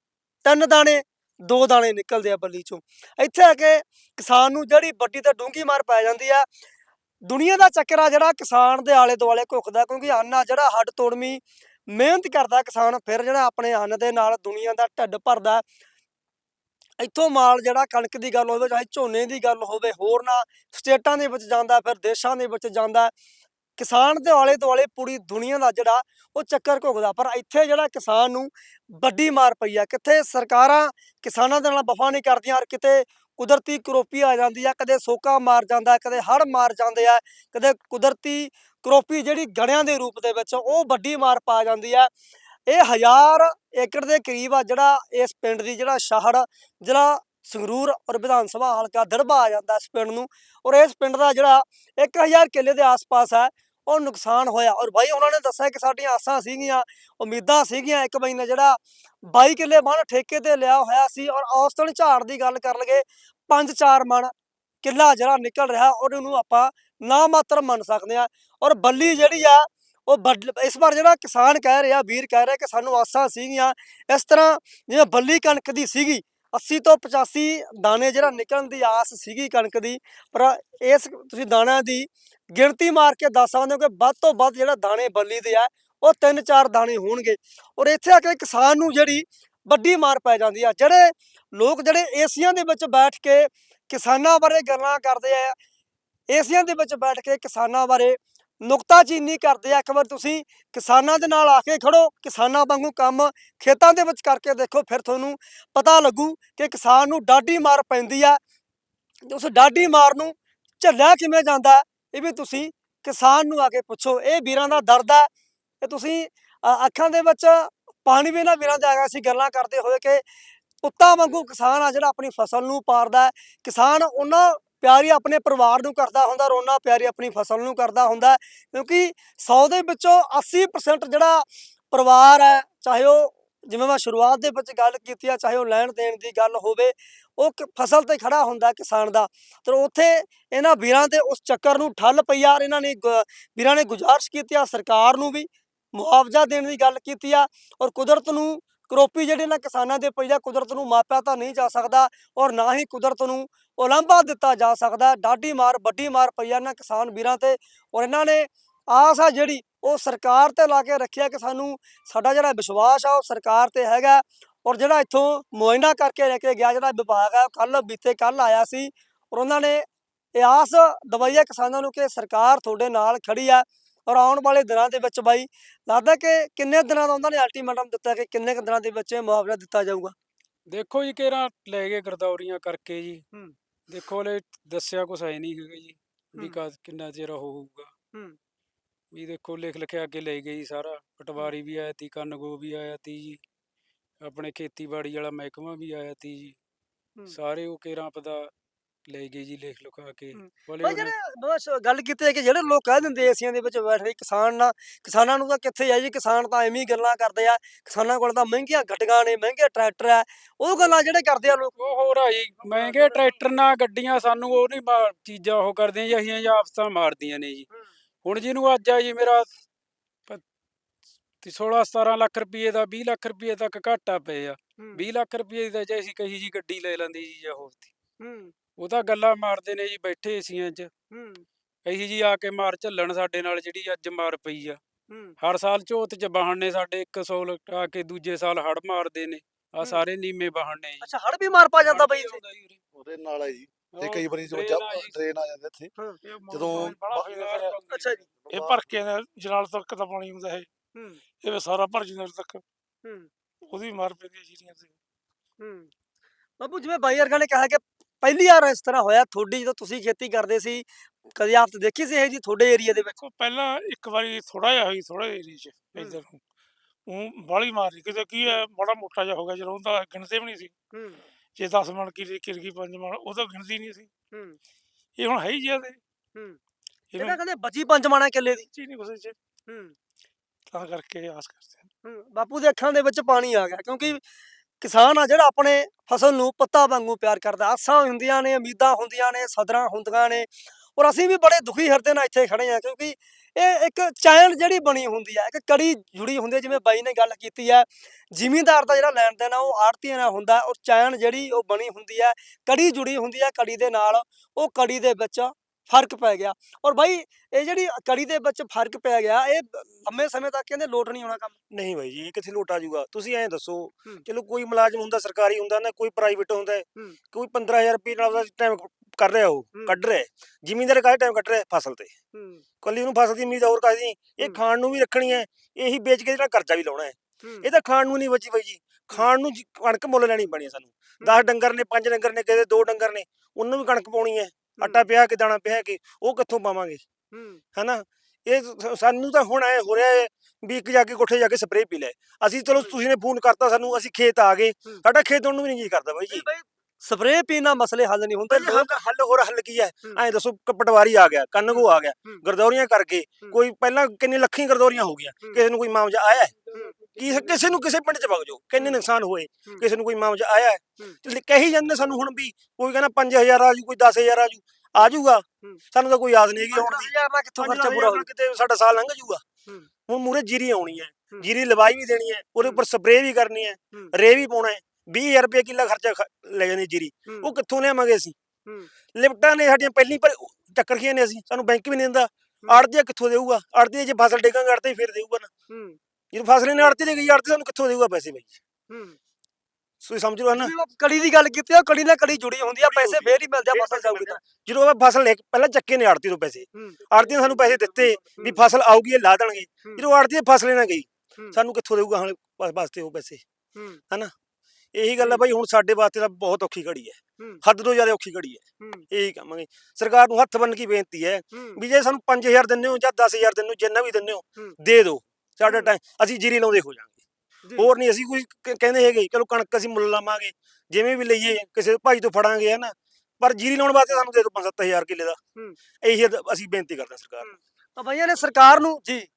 ਤਿੰਨ ਦਾਣੇ, ਦੋ ਦਾਣੇ ਨਿਕਲਦੇ ਆ ਬੱਲੀ ਚੋਂ। ਇੱਥੇ ਆ ਕੇ ਕਿਸਾਨ ਨੂੰ ਜਿਹੜੀ ਵੱਡੀ ਤੇ ਡੂੰਗੀ ਮਾਰ ਪੈ ਜਾਂਦੀ ਆ ਦੁਨੀਆ ਦਾ ਚੱਕਰ ਆ ਜਿਹੜਾ ਕਿਸਾਨ ਦੇ ਆਲੇ ਦੁਆਲੇ ਘੁੱਕਦਾ ਕਿਉਂਕਿ ਅੰਨ ਆ ਜਿਹੜਾ ਹੱਡ ਤੋੜਵੀਂ ਮਿਹਨਤ ਕਰਦਾ ਕਿਸਾਨ, ਫਿਰ ਜਿਹੜਾ ਆਪਣੇ ਅੰਨ ਦੇ ਨਾਲ ਦੁਨੀਆ ਦਾ ਢਿੱਡ ਭਰਦਾ। ਇੱਥੋਂ ਮਾਲ ਜਿਹੜਾ ਕਣਕ ਦੀ ਗੱਲ ਹੋਵੇ, ਚਾਹੇ ਝੋਨੇ ਦੀ ਗੱਲ ਹੋਵੇ, ਹੋਰ ਨਾ ਸਟੇਟਾਂ ਦੇ ਵਿੱਚ ਜਾਂਦਾ, ਫਿਰ ਦੇਸ਼ਾਂ ਦੇ ਵਿੱਚ ਜਾਂਦਾ। ਕਿਸਾਨ ਦੇ ਆਲੇ ਦੁਆਲੇ ਪੂਰੀ ਦੁਨੀਆ ਦਾ ਜਿਹੜਾ ਉਹ ਚੱਕਰ ਘੁੱਕਦਾ ਪਰ ਇੱਥੇ ਜਿਹੜਾ ਕਿਸਾਨ ਨੂੰ ਵੱਡੀ ਮਾਰ ਪਈ ਆ, ਕਿੱਥੇ ਸਰਕਾਰਾਂ ਕਿਸਾਨਾਂ ਦੇ ਨਾਲ ਵਫਾ ਨਹੀਂ ਕਰਦੀਆਂ, ਔਰ ਕਿਤੇ ਕੁਦਰਤੀ ਕਰੋਪੀ ਆ ਜਾਂਦੀ ਆ, ਕਦੇ ਸੋਕਾ ਮਾਰ ਜਾਂਦਾ, ਕਦੇ ਹੜ ਮਾਰ ਜਾਂਦੇ ਆ, ਕਦੇ ਕੁਦਰਤੀ ਕਰੋਪੀ ਜਿਹੜੀ ਗੜਿਆਂ ਦੇ ਰੂਪ ਦੇ ਵਿੱਚ ਉਹ ਵੱਡੀ ਮਾਰ ਪਾ ਜਾਂਦੀ ਆ। ਇਹ ਹਜ਼ਾਰ ਏਕੜ ਦੇ ਕਰੀਬ ਆ ਜਿਹੜਾ ਇਸ ਪਿੰਡ ਦੀ ਜਿਹੜਾ ਸ਼ਹਿਰ ਜਿਹੜਾ ਸੰਗਰੂਰ ਔਰ ਵਿਧਾਨ ਸਭਾ ਹਲਕਾ ਦੜਬਾ ਆ ਜਾਂਦਾ ਇਸ ਪਿੰਡ ਨੂੰ। ਔਰ ਇਸ ਪਿੰਡ ਦਾ ਜਿਹੜਾ 1000 ਕਿੱਲੇ ਦੇ ਆਸ-ਪਾਸ ਹੈ ਉਹ ਨੁਕਸਾਨ ਹੋਇਆ। ਔਰ ਬਾਈ, ਉਹਨਾਂ ਨੇ ਦੱਸਿਆ ਕਿ ਸਾਡੀਆਂ ਆਸਾਂ ਸੀਗੀਆਂ, ਉਮੀਦਾਂ ਸੀਗੀਆਂ ਇੱਕ ਬਾਈ ਨੇ ਜਿਹੜਾ 22 ਕਿੱਲੇ ਮਣ ਠੇਕੇ ਤੇ ਲਿਆ ਹੋਇਆ ਸੀ ਔਰ ਔਸਤਨ ਝਾੜ ਦੀ ਗੱਲ ਕਰ ਲਗੇ 5-4 ਮਣ ਕਿੱਲਾ ਜਿਹੜਾ ਨਿਕਲ ਰਿਹਾ ਉਹਨੂੰ ਆਪਾਂ ਨਾ ਮਾਤਰ ਮੰਨ ਸਕਦੇ ਆ ਔਰ ਬੱਲੀ ਜਿਹੜੀ ਆ, ਉਹ ਵੱਡ- ਇਸ ਵਾਰ ਜਿਹੜਾ ਕਿਸਾਨ ਕਹਿ ਰਿਹਾ, ਵੀਰ ਕਹਿ ਰਿਹਾ ਕਿ ਸਾਨੂੰ ਆਸਾਂ ਸੀਗੀਆਂ, ਇਸ ਤਰ੍ਹਾਂ ਜਿਵੇਂ ਬੱਲੀ ਕਣਕ ਦੀ ਸੀਗੀ 80 ਤੋਂ 85 ਦਾਣੇ ਜਿਹੜਾ ਨਿਕਲਣ ਦੀ ਆਸ ਸੀਗੀ ਕਣਕ ਦੀ, ਪਰ ਇਸ ਤੁਸੀਂ ਦਾਣਿਆਂ ਦੀ ਗਿਣਤੀ ਮਾਰ ਕੇ ਦੱਸ ਸਕਦੇ ਹੋ ਕਿ ਵੱਧ ਤੋਂ ਵੱਧ ਜਿਹੜਾ ਦਾਣੇ ਬੱਲੀ ਦੇ ਆ, ਉਹ 3-4 ਦਾਣੇ ਹੋਣਗੇ। ਔਰ ਇੱਥੇ ਆ ਕੇ ਕਿਸਾਨ ਨੂੰ ਜਿਹੜੀ ਵੱਡੀ ਮਾਰ ਪੈ ਜਾਂਦੀ ਆ। ਜਿਹੜੇ ਲੋਕ ਜਿਹੜੇ ਏਸੀਆਂ ਦੇ ਵਿੱਚ ਬੈਠ ਕੇ ਕਿਸਾਨਾਂ ਬਾਰੇ ਗੱਲਾਂ ਕਰਦੇ ਆ, ਏਸੀਆਂ ਦੇ ਵਿੱਚ ਬੈਠ ਕੇ ਕਿਸਾਨਾਂ ਬਾਰੇ ਨੁਕਤਾਚੀਨੀ ਕਰਦੇ ਆ। ਇੱਕ ਵਾਰ ਤੁਸੀਂ ਕਿਸਾਨਾਂ ਦੇ ਨਾਲ ਆ ਕੇ ਖੜੋ। ਕਿਸਾਨਾਂ ਵਾਂਗੂ ਕੰਮ ਖੇਤਾਂ ਦੇ ਵਿੱਚ ਕਰਕੇ ਦੇਖੋ, ਫਿਰ ਤੁਹਾਨੂੰ ਪਤਾ ਲੱਗੂ ਕਿ ਕਿਸਾਨ ਨੂੰ ਡਾਢੀ ਮਾਰ ਪੈਂਦੀ ਆ। ਉਸ ਡਾਢੀ ਮਾਰ ਨੂੰ ਝੱਲਿਆ ਕਿਵੇਂ ਜਾਂਦਾ? ਇਹ ਵੀ ਤੁਸੀਂ ਕਿਸਾਨ ਨੂੰ ਆ ਕੇ ਪੁੱਛੋ। ਇਹ ਵੀਰਾਂ ਦਾ ਦਰਦ ਹੈ ਇਹ ਤੁਸੀਂ ਅੱਖਾਂ ਦੇ ਵਿੱਚ ਪਾਣੀ ਵੀ ਇਹਨਾਂ ਵੀਰਾਂ ਦੇ ਆ ਗਿਆ ਸੀ, ਗੱਲਾਂ ਕਰਦੇ ਹੋਏ ਕਿ ਪੁੱਤਾਂ ਵਾਂਗੂ ਕਿਸਾਨ ਆ ਜਿਹੜਾ ਆਪਣੀ ਫਸਲ ਨੂੰ ਪਾਰਦਾ ਕਿਸਾਨ ਉਹਨਾਂ ਪਿਆਰੀ ਆਪਣੇ ਪਰਿਵਾਰ ਨੂੰ ਕਰਦਾ ਹੁੰਦਾ ਰੋਣਾ ਪਿਆਰੀ ਆਪਣੀ ਫਸਲ ਨੂੰ ਕਰਦਾ ਹੁੰਦਾ ਕਿਉਂਕਿ 100 ਦੇ ਵਿੱਚੋਂ 80% ਜਿਹੜਾ ਪਰਿਵਾਰ ਹੈ, ਚਾਹੇ ਉਹ ਜਿਵੇਂ ਮੈਂ ਸ਼ੁਰੂਆਤ ਦੇ ਵਿੱਚ ਗੱਲ ਕੀਤੀ ਆ, ਚਾਹੇ ਉਹ ਲੈਣ ਦੇਣ ਦੀ ਗੱਲ ਹੋਵੇ, ਉਹ ਫਸਲ ਤੇ ਖੜਾ ਹੁੰਦਾ ਕਿਸਾਨ ਦਾ। ਤੇ ਉੱਥੇ ਇਹਨਾਂ ਵੀਰਾਂ ਦੇ ਉਸ ਚੱਕਰ ਨੂੰ ਠੱਲ ਪਈ ਆ ਔਰ ਇਹਨਾਂ ਨੇ ਗ- ਵੀਰਾਂ ਨੇ ਗੁਜ਼ਾਰਿਸ਼ ਕੀਤੀ ਆ, ਸਰਕਾਰ ਨੂੰ ਵੀ ਮੁਆਵਜ਼ਾ ਦੇਣ ਦੀ ਗੱਲ ਕੀਤੀ ਆ, ਔਰ ਕੁਦਰਤ ਨੂੰ ਕਰੋਪੀ ਜਿਹੜੇ ਨਾ ਕਿਸਾਨਾਂ ਦੇ ਪਈ ਆ ਕੁਦਰਤ ਨੂੰ ਮਾਪਿਆ ਤਾਂ ਨਹੀਂ ਜਾ ਸਕਦਾ, ਔਰ ਨਾ ਹੀ ਕੁਦਰਤ ਨੂੰ ਉਲੰਭਾ ਦਿੱਤਾ ਜਾ ਸਕਦਾ ਡਾਢੀ ਮਾਰ ਵੱਡੀ ਮਾਰ ਪਈ ਆ ਇਹਨਾਂ ਕਿਸਾਨ ਵੀਰਾਂ ਤੇ ਔਰ ਇਹਨਾਂ ਨੇ ਆਸ ਆ ਜਿਹੜੀ ਉਹ ਸਰਕਾਰ ਤੇ ਲਾ ਕੇ ਰੱਖਿਆ ਕਿ ਸਾਨੂੰ ਸਾਡਾ ਜਿਹੜਾ ਵਿਸ਼ਵਾਸ ਆ ਉਹ ਸਰਕਾਰ ਤੇ ਹੈਗਾ ਔਰ ਜਿਹੜਾ ਇੱਥੋਂ ਮੁਆਇਨਾ ਕਰਕੇ ਲੈ ਕੇ ਗਿਆ ਜਿਹੜਾ ਵਿਭਾਗ ਆ ਕੱਲ ਬੀਤੇ ਕੱਲ ਆਇਆ ਸੀ ਔਰ ਉਹਨਾਂ ਨੇ ਇਹ ਆਸ ਦਵਾਈ ਆ ਕਿਸਾਨਾਂ ਨੂੰ ਕਿ ਸਰਕਾਰ ਤੁਹਾਡੇ ਨਾਲ ਖੜੀ ਆ ਔਰ ਆਉਣ ਵਾਲੇ ਦਿਨਾਂ ਦੇ ਵਿੱਚ ਬਾਈ ਲੱਗਦਾ ਕਿ ਕਿੰਨੇ ਦਿਨਾਂ ਦਾ ਉਹਨਾਂ ਨੇ ਅਲਟੀਮੇਟਮ ਦਿੱਤਾ ਕਿ ਕਿੰਨੇ ਦਿਨਾਂ ਦੇ ਵਿੱਚ ਮੁਆਵਜ਼ਾ ਦਿੱਤਾ ਜਾਊਗਾ? ਦੇਖੋ ਜੀ ਕਿਹੜਾ ਲੈ ਗਏ ਗਰਦੌਰੀਆਂ ਕਰਕੇ ਜੀ। ਹੂੰ। ਦੇਖੋ ਹਲੇ ਦੱਸਿਆ ਕੁਛ ਹੈ ਨਹੀਂ ਹੈਗਾ ਜੀ ਵੀ ਹੂੰ। ਕਦ ਕਿੰਨਾ ਚਿਰ ਹੋਊਗਾ ਹੂੰ। ਵੀ ਦੇਖੋ ਲਿਖ ਲਿਖਿਆ ਕੇ ਲੈ ਗਈ ਸਾਰਾ ਪਟਵਾਰੀ ਵੀ ਆਇਆ ਤੀ ਕੰਨਗੋ ਵੀ ਆਇਆ ਤੀ ਜੀ ਆਪਣੇ ਖੇਤੀਬਾੜੀ ਵਾਲਾ ਮਹਿਕਮਾ ਵੀ ਆਇਆ ਤੀ ਜੀ ਹੂੰ। ਸਾਰੇ ਉਹ ਕੇਰਾਂ ਪਤਾ ਲੈ ਗਏ ਜੀ ਲਿਖ ਲੁਕਾ ਕੇ ਉਹਨੇ- ਜਿਹੜੇ ਬਸ ਗੱਲ ਕੀਤੀ ਹੈ ਕਿ ਜਿਹੜੇ ਲੋਕ ਕਹਿ ਦਿੰਦੇ ਏਸੀਆਂ ਦੇ ਵਿੱਚ ਬੈਠ ਰਹੇ ਕਿਸਾਨ ਨਾ ਕਿਸਾਨਾਂ ਨੂੰ ਤਾਂ ਕਿੱਥੇ ਆ ਜੀ ਕਿਸਾਨ ਤਾਂ ਐਵੇਂ ਹੀ ਗੱਲਾਂ ਕਰਦੇ ਆ ਕਿਸਾਨਾਂ ਕੋਲ ਤਾਂ ਮਹਿੰਗੀਆਂ ਗੱਡੀਆਂ ਨੇ ਮਹਿੰਗੇ ਟਰੈਕਟਰ ਆ ਉਹ ਗੱਲਾਂ ਜਿਹੜੇ ਕਰਦੇ ਆ ਲੋਕ ਉਹ ਹੋਰ ਆ ਜੀ ਮਹਿੰਗੇ ਟਰੈਕਟਰ ਨਾਲ ਗੱਡੀਆਂ ਸਾਨੂੰ ਉਹ ਨਹੀਂ ਚੀਜ਼ਾਂ ਉਹ ਕਰਦੀਆਂ ਜੀ ਅਸੀਂ ਆਫਤਾਂ ਮਾਰਦੀਆਂ ਨੇ ਜੀ। ਹੁਣ ਜਿਹਨੂੰ ਅੱਜ ਆ ਜੀ ਮੇਰਾ 16 17 ਲੱਖ ਰੁਪਏ ਦਾ 20 ਲੱਖ ਰੁਪਏ ਤੱਕ ਘਾਟਾ ਪਏ ਆ 20 ਲੱਖ ਰੁਪਏ ਦਾ ਜੇ ਅਸੀਂ ਕਹੀ ਜੀ ਗੱਡੀ ਲੈ ਲੈਂਦੀ ਜੀ ਜਾਂ ਹੋਰ ਹੂੰ। ਉਹ ਤਾਂ ਗੱਲਾਂ ਮਾਰਦੇ ਨੇ ਜੀ ਬੈਠੇ ਏਸੀਆਂ 'ਚ। ਹੂੰ। ਕਹੀ ਜੀ ਆ ਕੇ ਮਾਰ ਝੱਲਣ ਸਾਡੇ ਨਾਲ ਜਿਹੜੀ ਅੱਜ ਮਾਰ ਪਈ ਆ। ਹੂੰ। ਹਰ ਸਾਲ ਝੋਤ 'ਚ ਵਾਹਣ ਨੇ ਸਾਡੇ 100 ਲਟਾ ਕੇ ਦੂਜੇ ਸਾਲ ਹੜ ਮਾਰਦੇ ਨੇ। ਆ ਹੂੰ। ਸਾਰੇ ਨੀਵੇਂ ਵਾਹਣ ਨੇ ਜੀ। ਅੱਛਾ ਹੜ ਵੀ ਮਾਰ ਪਾ ਜਾਂਦਾ ਬਈ ਇੱਥੇ। ਉਹਦੇ ਨਾਲ ਹੈ ਜੀ। ਤੇ ਕਈ ਵਾਰੀ ਜੋ ਟ੍ਰੇਨ ਆ ਜੀ। ਟ੍ਰੇਨ ਆ ਜਾਂਦੇ ਇੱਥੇ। ਇਹ ਜਦੋਂ ਅੱਛਾ ਜੀ। ਇਹ ਭਰ ਕੇ ਨਾ ਜਲਾਲ ਤੱਕ ਤਾਂ ਪਾਣੀ ਹੁੰਦਾ ਹੈ ਹੂੰ। ਇਹ ਵੀ ਸਾਰਾ ਭਰ ਜਾਂਦਾ ਤੱਕ ਹੂੰ। ਉਹਦੀ ਮਾਰ ਪੈਂਦੀ ਹੈ ਜੀਰੀਆਂ ਤੇ। ਹੂੰ। ਬਾਬੂ ਜਿਵੇਂ ਬਾਈ ਵਰਗਾ ਨੇ ਕਿਹਾ ਕਿ ਪਹਿਲੀ ਵਾਰ ਇਸ ਤਰ੍ਹਾਂ ਹੋਇਆ ਤੁਹਾਡੀ ਜਦੋਂ ਤੁਸੀਂ ਖੇਤੀ ਕਰਦੇ ਸੀ ਕਦੇ ਆਪ ਦੇਖੀ ਸੀ ਇਹ ਜੀ ਤੁਹਾਡੇ ਏਰੀਆ ਦੇ ਵਿੱਚ? ਦੇਖੋ ਪਹਿਲਾਂ ਇੱਕ ਵਾਰੀ ਥੋੜਾ ਜਿਹਾ ਹੋਈ ਥੋੜੇ ਏਰੀਏ 'ਚ ਇੱਧਰ ਨੂੰ। ਉਹ ਬਾਲੀ ਮਾਰੀ ਕਿਤੇ ਕੀ ਹੈ ਬੜਾ ਮੋਟਾ ਜਿਹਾ ਹੋ ਗਿਆ ਜਦੋਂ ਉਹਦਾ ਗਿਣਤੇ ਵੀ ਨਹੀਂ ਸੀ। ਹੂੰ। ਜੇ 10 ਮਣ ਕੀ ਕਿਰ ਗਈ 5 ਮਣ ਉਹ ਤਾਂ ਗਿਣਤੀ ਨਹੀਂ ਸੀ। ਹੂੰ। ਇਹ ਹੁਣ ਹੈ ਹੀ ਜਿਆਦੇ। ਹੂੰ। ਇਹਦਾ ਕਹਿੰਦੇ ਬਚੀ ਪੰਜ ਮਾਣਾ ਕਿੱਲੇ ਦੀ। ਚੀ ਨਹੀਂ ਕੁਛ ਚ। ਹੂੰ। ਤਾਂ ਕਰਕੇ ਆਸ ਕਰਦੇ ਹਾਂ ਹੂੰ, ਬਾਪੂ ਦੇ ਅੱਖਾਂ ਦੇ ਵਿੱਚ ਪਾਣੀ ਆ ਗਿਆ ਕਿਉਂਕਿ ਕਿਸਾਨ ਆ ਜਿਹੜਾ ਆਪਣੇ ਫਸਲ ਨੂੰ ਪੱਤਾ ਵਾਂਗੂ ਪਿਆਰ ਕਰਦਾ। ਆਸਾਂ ਹੁੰਦੀਆਂ ਨੇ, ਉਮੀਦਾਂ ਹੁੰਦੀਆਂ ਨੇ, ਸਦਰਾਂ ਹੁੰਦੀਆਂ ਨੇ ਔਰ ਅਸੀਂ ਵੀ ਬੜੇ ਦੁਖੀ ਹਿਰਦੇ ਨਾਲ ਇੱਥੇ ਖੜੇ ਆ ਕਿਉਂਕਿ ਇਹ ਇੱਕ ਚੈਨ ਜਿਹੜੀ ਬਣੀ ਹੁੰਦੀ ਹੈ ਇੱਕ ਕੜੀ ਜੁੜੀ ਹੁੰਦੀ ਹੈ ਜਿਵੇਂ ਬਾਈ ਨੇ ਗੱਲ ਕੀਤੀ ਹੈ ਜ਼ਿਮੀਂਦਾਰ ਦਾ ਜਿਹੜਾ ਲੈਣ ਦੇਣ ਆ, ਉਹ ਆੜਤੀਆਂ ਨਾਲ ਹੁੰਦਾ, ਔਰ ਚੈਨ ਜਿਹੜੀ ਉਹ ਬਣੀ ਹੁੰਦੀ ਹੈ ਕੜੀ ਜੁੜੀ ਹੁੰਦੀ ਹੈ ਕੜੀ ਦੇ ਨਾਲ, ਉਹ ਕੜੀ ਦੇ ਵਿੱਚ ਫ਼ਰਕ ਪੈ ਗਿਆ ਔਰ ਬਾਈ ਇਹ ਜਿਹੜੀ ਕੜੀ ਦੇ ਵਿੱਚ ਫ਼ਰਕ ਪੈ ਗਿਆ ਇਹ ਲੰਮੇ ਸਮੇਂ ਤੱਕ ਕਹਿੰਦੇ ਲੋਟ ਨਹੀਂ ਹੋਣਾ ਕੰਮ ਨਹੀਂ ਬਾਈ ਜੀ ਇਹ ਕਿੱਥੇ ਲੋਟ ਆ ਜਾਊਗਾ ਤੁਸੀਂ ਐਂ ਦੱਸੋ। ਚਲੋ ਕੋਈ ਮੁਲਾਜ਼ਮ ਹੁੰਦਾ ਸਰਕਾਰੀ ਹੁੰਦਾ ਨਾ ਕੋਈ ਪ੍ਰਾਈਵੇਟ ਹੁੰਦਾ ਹੈ। ਕੋਈ 15000 ਰੁਪਏ ਨਾਲ ਉਹਦਾ ਟਾਈਮ ਕਰ ਰਿਹਾ ਉਹ ਹੂੰ। ਕੱਢ ਰਿਹਾ। ਜ਼ਿਮੀਂਦਾਰ ਕਾਹਦੇ ਟਾਈਮ ਕੱਢ ਰਿਹਾ? ਫਸਲ ਤੇ ਹੂੰ ਕੱਲੀ ਉਹਨੂੰ ਫਸਲ ਦੀ ਉਮੀਦ ਹੋਰ ਕਾਹਦੀ ਇਹ ਹੂੰ। ਖਾਣ ਨੂੰ ਵੀ ਰੱਖਣੀ ਹੈ ਇਹੀ ਵੇਚ ਕੇ ਜਿਹੜਾ ਕਰਜ਼ਾ ਵੀ ਲਾਉਣਾ ਹੈ ਹੂੰ ਇਹ ਤਾਂ ਖਾਣ ਨੂੰ ਨਹੀਂ ਬਚੀ ਬਾਈ ਜੀ ਖਾਣ ਨੂੰ ਜੀ ਕਣਕ ਮੁੱਲ ਲੈਣੀ ਪੈਣੀ ਹੈ ਸਾਨੂੰ 10 ਡੰਗਰ ਨੇ 5 ਡੰਗਰ ਨੇ ਕਿਤੇ 2 ਡੰਗਰ ਨੇ ਉਹਨਾਂ ਨੂੰ ਵੀ ਕਣਕ ਪਾਉਣੀ ਹੈ ਆਟਾ ਪਿਆ ਕੇ ਦਾਣਾ ਪਿਆ ਕੇ ਉਹ ਕਿੱਥੋਂ ਪਾਵਾਂਗੇ? ਹੂੰ। ਹਨਾ? ਇਹ ਸਾਨੂੰ ਤਾਂ ਹੁਣ ਐ ਹੋ ਰਿਹਾ ਹੈ ਵੀ ਇੱਕ ਜਾ ਕੇ ਕੋਠੇ ਜਾ ਕੇ ਸਪਰੇਅ ਪੀ ਲੈ। ਅਸੀਂ ਚਲੋ ਤੁਸੀਂ ਨੇ ਫੋਨ ਕਰਤਾ ਸਾਨੂੰ ਅਸੀਂ ਖੇਤ ਆ ਗਏ। ਸਾਡਾ ਖੇਤ ਆਉਣ ਨੂੰ ਵੀ ਨਹੀਂ ਜੀ ਕਰਦਾ ਬਾਈ ਜੀ। ਬਈ ਸਪਰੇਅ ਪੀਣਾ ਮਸਲੇ ਹੱਲ ਨਹੀਂ ਹੁੰਦੇ। ਭਾਈ ਹੱਲ ਹੋਰ ਹੱਲ ਕੀ ਹੈ। ਐਂ ਦੱਸੋ ਪਟਵਾਰੀ ਆ ਗਿਆ ਕੰਨਗੋ ਆ ਗਿਆ। ਗਰਦੌਰੀਆਂ ਕਰ ਗਏ। ਹੂੰ। ਕੋਈ ਪਹਿਲਾਂ ਕਿੰਨੀ ਲੱਖਾਂ ਗਰਦੌਰੀਆਂ ਹੋ ਗਈਆਂ। ਕਿਸੇ ਨੂੰ ਕੋਈ ਮਾਮਲਾ ਆਇਆ। ਕੀ ਕਿਸੇ ਨੂੰ ਕਿਸੇ ਪਿੰਡ ਚ ਵਗ ਜਾਓ ਕਿੰਨੇ ਨੁਕਸਾਨ ਹੋਏ। ਕਿਸੇ ਨੂੰ ਕੋਈ ਮਾਮਲਾ ਆਇਆ ਕਹੀ ਜਾਂਦੇ ਸਾਨੂੰ ਹੁਣ ਵੀ ਕੋਈ ਕਹਿੰਦਾ 5000 ਆ ਜੂ ਕੋਈ 10000 ਆ ਜੂ। ਆ। ਸਾਨੂੰ ਤਾਂ ਕੋਈ ਯਾਦ ਨਹੀਂ ਹੈਗੀ ਆਉਣ ਦੀ ਯਾਰ ਨਾ ਕਿੱਥੋਂ ਖਰਚਾ ਪੂਰਾ ਹੋ ਨਾਲ ਕਿਤੇ ਸਾਡਾ ਸਾਲ ਲੰਘ ਜਾਊਗਾ। ਹੁਣ ਮੂਰੇ ਜੀਰੀ ਆਉਣੀ ਹੈ। ਜੀਰੀ ਲਵਾਈ ਵੀ ਦੇਣੀ ਹੈ ਉਹਦੇ ਉੱਪਰ ਸਪਰੇਅ ਵੀ ਕਰਨੀ ਹੈ। ਰੇ ਵੀ ਪਾਉਣਾ ਹੈ 20000 ਰੁਪਏ ਕਿੱਲਾ ਖਰਚਾ ਲੈ ਜਾਂਦੀ ਜੀਰੀ। ਉਹ ਕਿੱਥੋਂ ਲਿਆਵਾਂਗੇ ਅਸੀਂ? ਹੂੰ। ਲਿਫਟਾਂ ਨੇ ਸਾਡੀਆਂ ਪਹਿਲੀ ਪਰ ਟੱਕਰ ਖੀਆਂ ਨੇ ਅਸੀਂ ਸਾਨੂੰ ਬੈਂਕ ਵੀ ਨਹੀਂ ਦਿੰਦਾ। ਆੜਤੀਆ ਕਿੱਥੋਂ ਦੇਊਗਾ? ਆੜਤੀਆ ਜੇ ਫਸਲ ਡੇਗਾਂਗੇ ਆੜਤੀ ਫਿਰ ਦੇਊਗਾ ਨਾ। ਜਦੋਂ ਫਸਲ ਨੇ ਆੜਤੀ ਦੇ ਗਈ ਆੜਤੀ ਸਾਨੂੰ ਕਿੱਥੋਂ ਦੇਊਗਾ ਪੈਸੇ ਬਾਈ? ਤੁਸੀਂ ਸਮਝ ਲਓ ਨਾ ਜਿਵੇਂ ਉਹ ਕੜੀ ਦੀ ਗੱਲ ਕੀਤੀ ਆ ਕੜੀ ਨਾਲ ਕੜੀ ਜੁੜੀ ਹੁੰਦੀ ਆ ਪੈਸੇ ਫੇਰ ਹੀ ਮਿਲਦੇ ਆ ਫਸਲ ਜਾਊਗੀ ਤਾਂ। ਜਦੋਂ ਉਹ ਫਸਲ ਲੈ ਕੇ- ਪਹਿਲਾਂ ਚੱਕੇ ਨੇ ਆੜਤੀ ਤੋਂ ਪੈਸੇ। ਆੜਤੀ ਨੇ ਸਾਨੂੰ ਪੈਸੇ ਦਿੱਤੇ ਵੀ। ਫਸਲ ਆਊਗੀ ਇਹ ਲਾ ਦੇਣਗੇ। ਜਦੋਂ ਆੜਤੀ ਫਸਲ ਨਾ ਗਈ। ਸਾਨੂੰ ਕਿੱਥੋਂ ਦੇਊਗਾ ਹੁਣ ਵਾਸਤੇ ਉਹ ਪੈਸੇ? ਹੂੰ। ਇਹੀ ਗੱਲ ਆ ਬਾਈ ਹੁਣ ਸਾਡੇ ਵਾਸਤੇ ਤਾਂ ਬਹੁਤ ਔਖੀ ਘੜੀ ਹੈ। ਹੱਦ ਤੋਂ ਜ਼ਿਆਦਾ ਔਖੀ ਘੜੀ ਹੈ। ਇਹੀ ਕਹਾਂਗੇ। ਸਰਕਾਰ ਨੂੰ ਹੱਥ ਬੰਨ ਕੇ ਬੇਨਤੀ ਹੈ ਵੀ ਜੇ ਸਾਨੂੰ 5000 ਦਿੰਦੇ ਹੋ ਜਾਂ 10000 ਦਿੰਦੇ ਹੋ ਜਿੰਨਾ ਵੀ ਦਿੰਦੇ ਹੋ। ਦੇ ਦਿਓ। ਸਾਡਾ। ਟਾਈਮ ਅਸੀਂ ਜੀਰੀ ਲਾਉਂਦੇ ਹੋ ਜਾਾਂਗੇ ਜੀ। ਹੋਰ ਨਹੀਂ ਅਸੀਂ ਕੋਈ ਕ- ਕਹਿੰਦੇ ਹੈਗੇ ਚਲੋ ਕਣਕ ਅਸੀਂ ਮੁੱਲ ਲਾਵਾਂਗੇ ਜਿਵੇਂ ਵੀ ਲਈਏ ਕਿਸੇ ਭਾਈ ਤੋਂ ਫੜਾਂਗੇ ਹਨਾ। ਪਰ ਜੀਰੀ ਲਾਉਣ ਵਾਸਤੇ ਸਾਨੂੰ ਦੇ ਦਿਓ 5-7000 ਕਿੱਲੇ ਦਾ। ਹੂੰ। ਇਹੀ ਅਦ- ਅਸੀਂ ਬੇਨਤੀ ਕਰਦੇ ਹਾਂ ਸਰਕਾਰ ਨੂੰ। ਤਾਂ ਬਈਆਂ ਨੇ ਸਰਕਾਰ ਨੂੰ ਜੀ।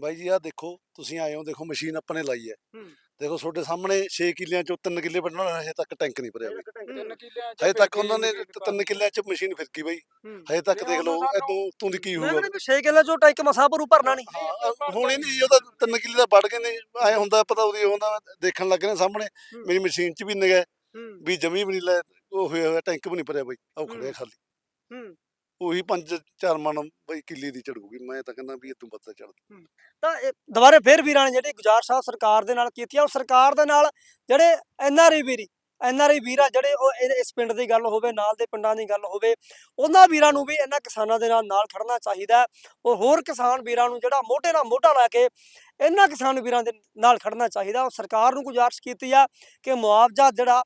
ਬਾਈ ਜੀ ਆ ਦੇਖੋ ਤੁਸੀਂ ਆਏ ਹੋ ਦੇਖੋ ਮਸ਼ੀਨ ਆਪਾਂ ਨੇ ਲਾਈ ਹੈ। ਹੂੰ। ਦੇਖੋ ਤੁਹਾਡੇ ਸਾਹਮਣੇ 6 ਕਿੱਲਿਆਂ ਚੋਂ 3 ਕਿੱਲੇ ਵੱਢਣਾ ਹਜੇ ਤੱਕ ਟੈਂਕ ਨਹੀਂ ਭਰਿਆ ਬਾਈ। ਹਜੇ ਤੱਕ ਉਹਨਾਂ ਨੇ ਵੀ 3 ਕਿੱਲਿਆਂ ਚ ਮਸ਼ੀਨ ਫਿਰਕੀ ਬਾਈ। ਹਜੇ ਤੱਕ ਦੇਖ ਲਓ ਇਦੋਂ ਤੂੰ ਦੀ ਕੀ ਹੋਊਗਾ। ਕਹਿੰਦਾ 6 ਕਿੱਲੇ ਚੋਂ ਟੈਂਕ ਮਸਾ ਭਰੂ ਭਰਨਾ ਨਹੀਂ। ਹੁਣ ਹੀ ਨਹੀਂ ਉਹਦਾ 3 ਕਿੱਲੇ ਦਾ ਵੱਢ ਕੇ ਨਹੀਂ ਐ ਹੁੰਦਾ ਪਤਾ ਉਹਦੀ ਹੁੰਦਾ ਦੇਖਣ ਲੱਗ ਰਹੇ ਸਾਹਮਣੇ। ਮੇਰੀ ਮਸ਼ੀਨ ਚ ਵੀ ਨਿਗਾ ਵੀ ਜਮੀ ਵੀ ਨਹੀਂ ਲੈ ਉਹ ਹੋਇਆ ਹੋਇਆ ਟੈਂਕ ਵੀ ਨਹੀਂ ਭਰਿਆ ਬਾਈ ਉਹ ਖੜਿਆ। ਖਾਲੀ। ਹੂੰ। ਉਹੀ 5 4 ਮਣ ਬਾਈ ਕਿੱਲੇ ਦੀ ਚੜੂਗੀ ਮੈਂ ਤਾਂ ਕਹਿੰਦਾ ਵੀ ਇਹ ਤੋਂ ਚੜ ਤਾਂ ਇਹ ਦੁਬਾਰੇ ਫੇਰ ਵੀਰਾਂ ਨੇ ਜਿਹੜੀ ਗੁਜ਼ਾਰਿਸ਼ ਆ ਸਰਕਾਰ ਦੇ ਨਾਲ ਕੀਤੀ ਆ ਉਹ ਸਰਕਾਰ ਦੇ ਨਾਲ ਜਿਹੜੇ ਐਨਆਰਆਈ ਵੀਰੀ ਐਨਆਰਆਈ ਵੀਰ ਜਿਹੜੇ ਉਹ ਇਹ- ਇਸ ਪਿੰਡ ਦੀ ਗੱਲ ਹੋਵੇ ਨਾਲ ਦੇ ਪਿੰਡਾਂ ਦੀ ਗੱਲ ਹੋਵੇ ਉਹਨਾਂ ਵੀਰਾਂ ਨੂੰ ਵੀ ਇਹਨਾਂ ਕਿਸਾਨਾਂ ਦੇ ਨਾਲ ਨਾਲ ਖੜਨਾ ਚਾਹੀਦਾ ਹੈ। ਔਰ ਹੋਰ ਕਿਸਾਨ ਵੀਰਾਂ ਨੂੰ ਜਿਹੜਾ ਮੋਢੇ ਨਾਲ ਮੋਢਾ ਲਾ ਕੇ ਇਹਨਾਂ ਕਿਸਾਨ ਵੀਰਾਂ ਦੇ ਨਾਲ ਖੜਨਾ ਚਾਹੀਦਾ ਉਹ ਸਰਕਾਰ ਨੂੰ ਗੁਜ਼ਾਰਿਸ਼ ਕੀਤੀ ਆ ਕਿ ਮੁਆਵਜ਼ਾ ਜਿਹੜਾ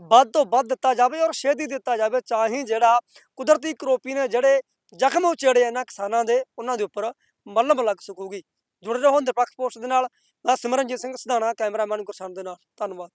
ਵੱਧ ਤੋਂ ਵੱਧ ਦਿੱਤਾ ਜਾਵੇ ਔਰ ਛੇਤੀ ਦਿੱਤਾ ਜਾਵੇ ਚਾਹੀ ਜਿਹੜਾ ਕੁਦਰਤੀ ਕਰੋਪੀ ਨੇ ਜਿਹੜੇ ਜ਼ਖਮ ਉਚੇੜੇ ਇਹਨਾਂ ਕਿਸਾਨਾਂ ਦੇ, ਉਹਨਾਂ ਦੇ ਉੱਪਰ ਮੱਲਮ ਲੱਗ ਸਕੂਗੀ। ਜੁੜੇ ਰਹੋ ਨਿਰਪੱਖ ਪੋਸਟ ਦੇ ਨਾਲ, ਮੈਂ ਸਿਮਰਨਜੀਤ ਸਿੰਘ ਸਧਾਣਾ, ਕੈਮਰਾਮੈਨ ਗੁਰਸੰਤ ਦੇ ਨਾਲ। ਧੰਨਵਾਦ।